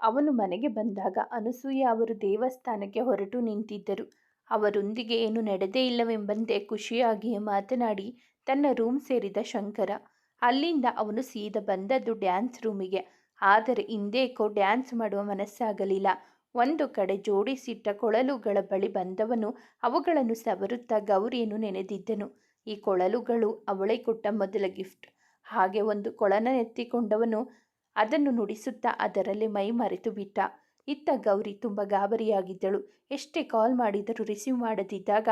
ಅವನು ಮನೆಗೆ ಬಂದಾಗ ಅನಸೂಯ ಅವರು ದೇವಸ್ಥಾನಕ್ಕೆ ಹೊರಟು ನಿಂತಿದ್ದರು. ಅವರೊಂದಿಗೆ ಏನು ನಡೆದೇ ಇಲ್ಲವೆಂಬಂತೆ ಖುಷಿಯಾಗಿಯೇ ಮಾತನಾಡಿ ತನ್ನ ರೂಮ್ ಸೇರಿದ ಶಂಕರ. ಅಲ್ಲಿಂದ ಅವನು ಸೀದ ಬಂದದ್ದು ಡ್ಯಾನ್ಸ್ ರೂಮಿಗೆ. ಆದರೆ ಹಿಂದೇಕೋ ಡ್ಯಾನ್ಸ್ ಮಾಡುವ ಮನಸ್ಸಾಗಲಿಲ್ಲ. ಒಂದು ಕಡೆ ಜೋಡಿಸಿಟ್ಟ ಕೊಳಲುಗಳ ಬಳಿ ಬಂದವನು ಅವುಗಳನ್ನು ಸವರುತ್ತಾ ಗೌರಿಯನ್ನು ನೆನೆದಿದ್ದನು. ಈ ಕೊಳಲುಗಳು ಅವಳೇ ಕೊಟ್ಟ ಮೊದಲ ಗಿಫ್ಟ್. ಹಾಗೆ ಒಂದು ಕೊಳನ ಎತ್ತಿಕೊಂಡವನು ಅದನ್ನು ನುಡಿಸುತ್ತಾ ಅದರಲ್ಲೇ ಮೈ ಮರೆತು ಬಿಟ್ಟ. ಇತ್ತ ಗೌರಿ ತುಂಬ ಗಾಬರಿಯಾಗಿದ್ದಳು. ಎಷ್ಟೇ ಕಾಲ್ ಮಾಡಿದರೂ ರಿಸೀವ್ ಮಾಡದಿದ್ದಾಗ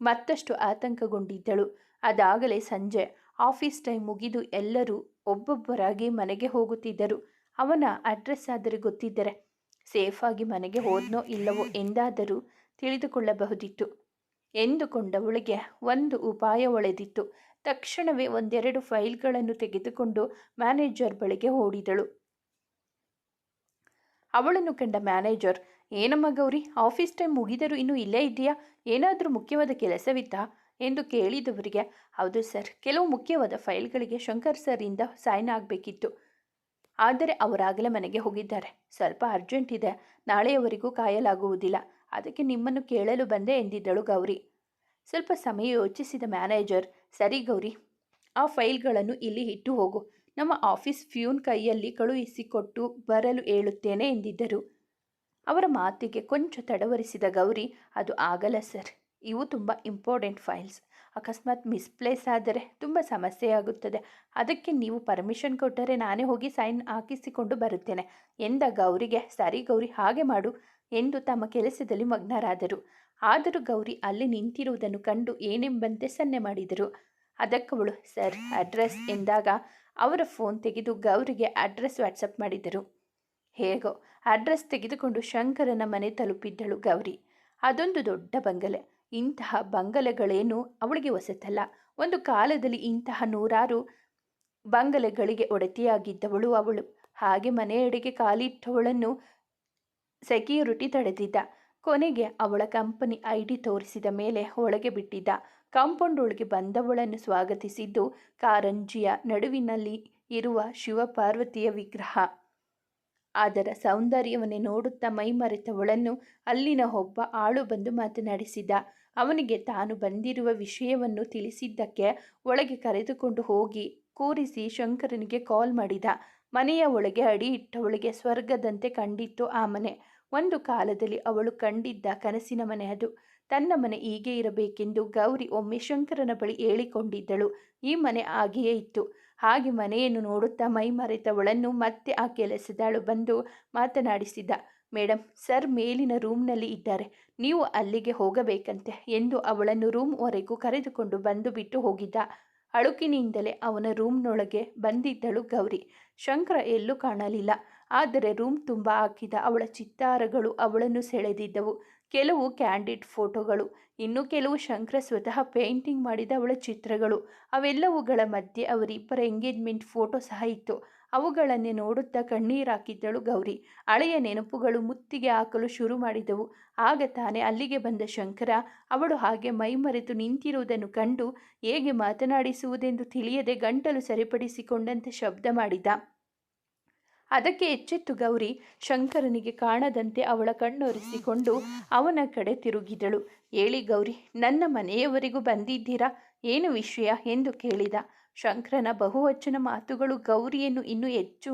ಮತ್ತಷ್ಟು ಆತಂಕಗೊಂಡಿದ್ದಳು. ಅದಾಗಲೇ ಸಂಜೆ. ಆಫೀಸ್ ಟೈಮ್ ಮುಗಿದು ಎಲ್ಲರೂ ಒಬ್ಬೊಬ್ಬರಾಗಿ ಮನೆಗೆ ಹೋಗುತ್ತಿದ್ದರು. ಅವನ ಅಡ್ರೆಸ್ ಆದರೆ ಗೊತ್ತಿದ್ದರೆ ಸೇಫಾಗಿ ಮನೆಗೆ ಹೋದ್ನೋ ಇಲ್ಲವೋ ಎಂದಾದರೂ ತಿಳಿದುಕೊಳ್ಳಬಹುದಿತ್ತು. ಎಂದುಕೊಂಡವಳಿಗೆ ಒಂದು ಉಪಾಯ ಒಳೆದಿತ್ತು. ತಕ್ಷಣವೇ ಒಂದೆರಡು ಫೈಲ್ಗಳನ್ನು ತೆಗೆದುಕೊಂಡು ಮ್ಯಾನೇಜರ್ ಬಳಿಗೆ ಓಡಿದಳು. ಅವಳನ್ನು ಕಂಡ ಮ್ಯಾನೇಜರ್ ಏನಮ್ಮ ಗೌರಿ ಆಫೀಸ್ ಟೈಮ್ ಮುಗಿದರೂ ಇನ್ನೂ ಇಲ್ಲೇ ಇದೆಯಾ ಏನಾದರೂ ಮುಖ್ಯವಾದ ಕೆಲಸವಿತ್ತಾ? ಎಂದು ಕೇಳಿದವರಿಗೆ, ಹೌದು ಸರ್, ಕೆಲವು ಮುಖ್ಯವಾದ ಫೈಲ್ಗಳಿಗೆ ಶಂಕರ್ ಸರಿಂದ ಸೈನ್ ಆಗಬೇಕಿತ್ತು. ಆದರೆ ಅವರಾಗಲೇ ಮನೆಗೆ ಹೋಗಿದ್ದಾರೆ. ಸ್ವಲ್ಪ ಅರ್ಜೆಂಟ್ ಇದೆ. ನಾಳೆಯವರೆಗೂ ಕಾಯಲಾಗುವುದಿಲ್ಲ. ಅದಕ್ಕೆ ನಿಮ್ಮನ್ನು ಕೇಳಲು ಬಂದೆ ಎಂದಿದ್ದಳು ಗೌರಿ. ಸ್ವಲ್ಪ ಸಮಯ ಯೋಚಿಸಿದ ಮ್ಯಾನೇಜರ್ ಸರಿ ಗೌರಿ, ಆ ಫೈಲ್ಗಳನ್ನು ಇಲ್ಲಿ ಇಟ್ಟು ಹೋಗು. ನಮ್ಮ ಆಫೀಸ್ ಫ್ಯೂನ್ ಕೈಯಲ್ಲಿ ಕಳುಹಿಸಿಕೊಟ್ಟು ಬರಲು ಹೇಳುತ್ತೇನೆ ಎಂದಿದ್ದರು. ಅವರ ಮಾತಿಗೆ ಕೊಂಚ ತಡವರಿಸಿದ ಗೌರಿ, ಅದು ಆಗಲ್ಲ ಸರ್, ಇವು ತುಂಬ ಇಂಪಾರ್ಟೆಂಟ್ ಫೈಲ್ಸ್. ಅಕಸ್ಮಾತ್ ಮಿಸ್ಪ್ಲೇಸ್ ಆದರೆ ತುಂಬ ಸಮಸ್ಯೆಯಾಗುತ್ತದೆ ಅದಕ್ಕೆ ನೀವು ಪರ್ಮಿಷನ್ ಕೊಟ್ಟರೆ ನಾನೇ ಹೋಗಿ ಸೈನ್ ಹಾಕಿಸಿಕೊಂಡು ಬರುತ್ತೇನೆ ಎಂದ ಗೌರಿಗೆ, ಸರಿ ಗೌರಿ, ಹಾಗೆ ಮಾಡು ಎಂದು ತಮ್ಮ ಕೆಲಸದಲ್ಲಿ ಮಗ್ನರಾದರು. ಆದರೂ ಗೌರಿ ಅಲ್ಲಿ ನಿಂತಿರುವುದನ್ನು ಕಂಡು ಏನೆಂಬಂತೆ ಸನ್ನೆ ಮಾಡಿದರು. ಅದಕ್ಕವಳು ಸರ್, ಅಡ್ರೆಸ್ ಎಂದಾಗ ಅವರ ಫೋನ್ ತೆಗೆದು ಗೌರಿಗೆ ಅಡ್ರೆಸ್ ವಾಟ್ಸಪ್ ಮಾಡಿದರು. ಹೇಗೋ, ಅಡ್ರೆಸ್ ತೆಗೆದುಕೊಂಡು ಶಂಕರನ ಮನೆ ತಲುಪಿದ್ದಳು ಗೌರಿ. ಅದೊಂದು ದೊಡ್ಡ ಬಂಗಲೆ. ಇಂತಹ ಬಂಗಲೆಗಳೇನು ಅವಳಿಗೆ ಹೊಸತಲ್ಲ. ಒಂದು ಕಾಲದಲ್ಲಿ ಇಂತಹ ನೂರಾರು ಬಂಗಲೆಗಳಿಗೆ ಒಡತಿಯಾಗಿದ್ದವಳು ಅವಳು. ಹಾಗೆ ಮನೆಯೆಡೆಗೆ ಕಾಲಿಟ್ಟವಳನ್ನು ಸೆಕ್ಯೂರಿಟಿ ತಡೆದಿದ್ದ. ಕೊನೆಗೆ ಅವಳ ಕಂಪನಿ ಐ ಡಿ ತೋರಿಸಿದ ಮೇಲೆ ಒಳಗೆ ಬಿಟ್ಟಿದ್ದ ಕಾಂಪೌಂಡ್ ಒಳಗೆ ಬಂದವಳನ್ನು ಸ್ವಾಗತಿಸಿದ್ದು ಕಾರಂಜಿಯ ನಡುವಿನಲ್ಲಿ ಇರುವ ಶಿವಪಾರ್ವತಿಯ ವಿಗ್ರಹ. ಅದರ ಸೌಂದರ್ಯವನ್ನೇ ನೋಡುತ್ತಾ ಮೈಮರೆತವಳನ್ನು ಅಲ್ಲಿನ ಒಬ್ಬ ಆಳು ಬಂದು ಮಾತನಾಡಿಸಿದ. ಅವನಿಗೆ ತಾನು ಬಂದಿರುವ ವಿಷಯವನ್ನು ತಿಳಿಸಿದ್ದಕ್ಕೆ ಒಳಗೆ ಕರೆದುಕೊಂಡು ಹೋಗಿ ಕೂರಿಸಿ ಶಂಕರನಿಗೆ ಕಾಲ್ ಮಾಡಿದ. ಮನೆಯ ಒಳಗೆ ಅಡಿ ಇಟ್ಟವಳಿಗೆ ಸ್ವರ್ಗದಂತೆ ಕಂಡಿತ್ತು ಆ ಮನೆ. ಒಂದು ಕಾಲದಲ್ಲಿ ಅವಳು ಕಂಡಿದ್ದ ಕನಸಿನ ಮನೆ ಅದು. ತನ್ನ ಮನೆ ಹೀಗೆ ಇರಬೇಕೆಂದು ಗೌರಿ ಒಮ್ಮೆ ಶಂಕರನ ಬಳಿ ಹೇಳಿಕೊಂಡಿದ್ದಳು. ಈ ಮನೆ ಹಾಗೆಯೇ ಇತ್ತು. ಹಾಗೆ ಮನೆಯನ್ನು ನೋಡುತ್ತಾ ಮೈ ಮರೆತವಳನ್ನು ಮತ್ತೆ ಆ ಕೆಲಸದಾಳು ಬಂದು ಮಾತನಾಡಿಸಿದ ಮೇಡಮ್ ಸರ್ ಮೇಲಿನ ರೂಮ್ನಲ್ಲಿ ಇದ್ದಾರೆ. ನೀವು ಅಲ್ಲಿಗೆ ಹೋಗಬೇಕಂತೆ ಎಂದು ಅವಳನ್ನು ರೂಮ್ವರೆಗೂ ಕರೆದುಕೊಂಡು ಬಂದು ಬಿಟ್ಟು ಹೋಗಿದ್ದ. ಅಳುಕಿನಿಂದಲೇ ಅವನ ರೂಮ್ನೊಳಗೆ ಬಂದಿದ್ದಳು ಗೌರಿ. ಶಂಕರ ಎಲ್ಲೂ ಕಾಣಲಿಲ್ಲ. ಆದರೆ ರೂಮ್ ತುಂಬ ಹಾಕಿದ ಅವಳ ಚಿತ್ತಾರಗಳು ಅವಳನ್ನು ಸೆಳೆದಿದ್ದವು. ಕೆಲವು ಕ್ಯಾಂಡಿಡ್ ಫೋಟೋಗಳು, ಇನ್ನು ಕೆಲವು ಶಂಕರ ಸ್ವತಃ ಪೇಂಟಿಂಗ್ ಮಾಡಿದ ಅವಳ ಚಿತ್ರಗಳು. ಅವೆಲ್ಲವುಗಳ ಮಧ್ಯೆ ಅವರಿಬ್ಬರ ಎಂಗೇಜ್ಮೆಂಟ್ ಫೋಟೋ ಸಹ ಇತ್ತು. ಅವುಗಳನ್ನೇ ನೋಡುತ್ತಾ ಕಣ್ಣೀರಾಕಿದ್ದಳು ಗೌರಿ. ಹಳೆಯ ನೆನಪುಗಳು ಮುತ್ತಿಗೆ ಹಾಕಲು ಶುರು ಮಾಡಿದವು. ಆಗ ತಾನೇ ಅಲ್ಲಿಗೆ ಬಂದ ಶಂಕರ, ಅವಳು ಹಾಗೆ ಮೈಮರೆತು ನಿಂತಿರುವುದನ್ನು ಕಂಡು ಹೇಗೆ ಮಾತನಾಡಿಸುವುದೆಂದು ತಿಳಿಯದೆ ಗಂಟಲು ಸರಿಪಡಿಸಿಕೊಂಡಂತೆ ಶಬ್ದ ಮಾಡಿದ. ಅದಕ್ಕೆ ಎಚ್ಚೆತ್ತು ಗೌರಿ ಶಂಕರನಿಗೆ ಕಾಣದಂತೆ ಅವಳ ಕಣ್ಣೊರೆಸಿಕೊಂಡು ಅವನ ಕಡೆ ತಿರುಗಿದಳು. ಹೇಳಿ ಗೌರಿ, ನನ್ನ ಮನೆಯವರೆಗೂ ಬಂದಿದ್ದೀರಾ? ಏನು ವಿಷಯ ಎಂದು ಕೇಳಿದ. ಶಂಕರನ ಬಹುವಚನ ಮಾತುಗಳು ಗೌರಿಯನ್ನು ಇನ್ನೂ ಹೆಚ್ಚು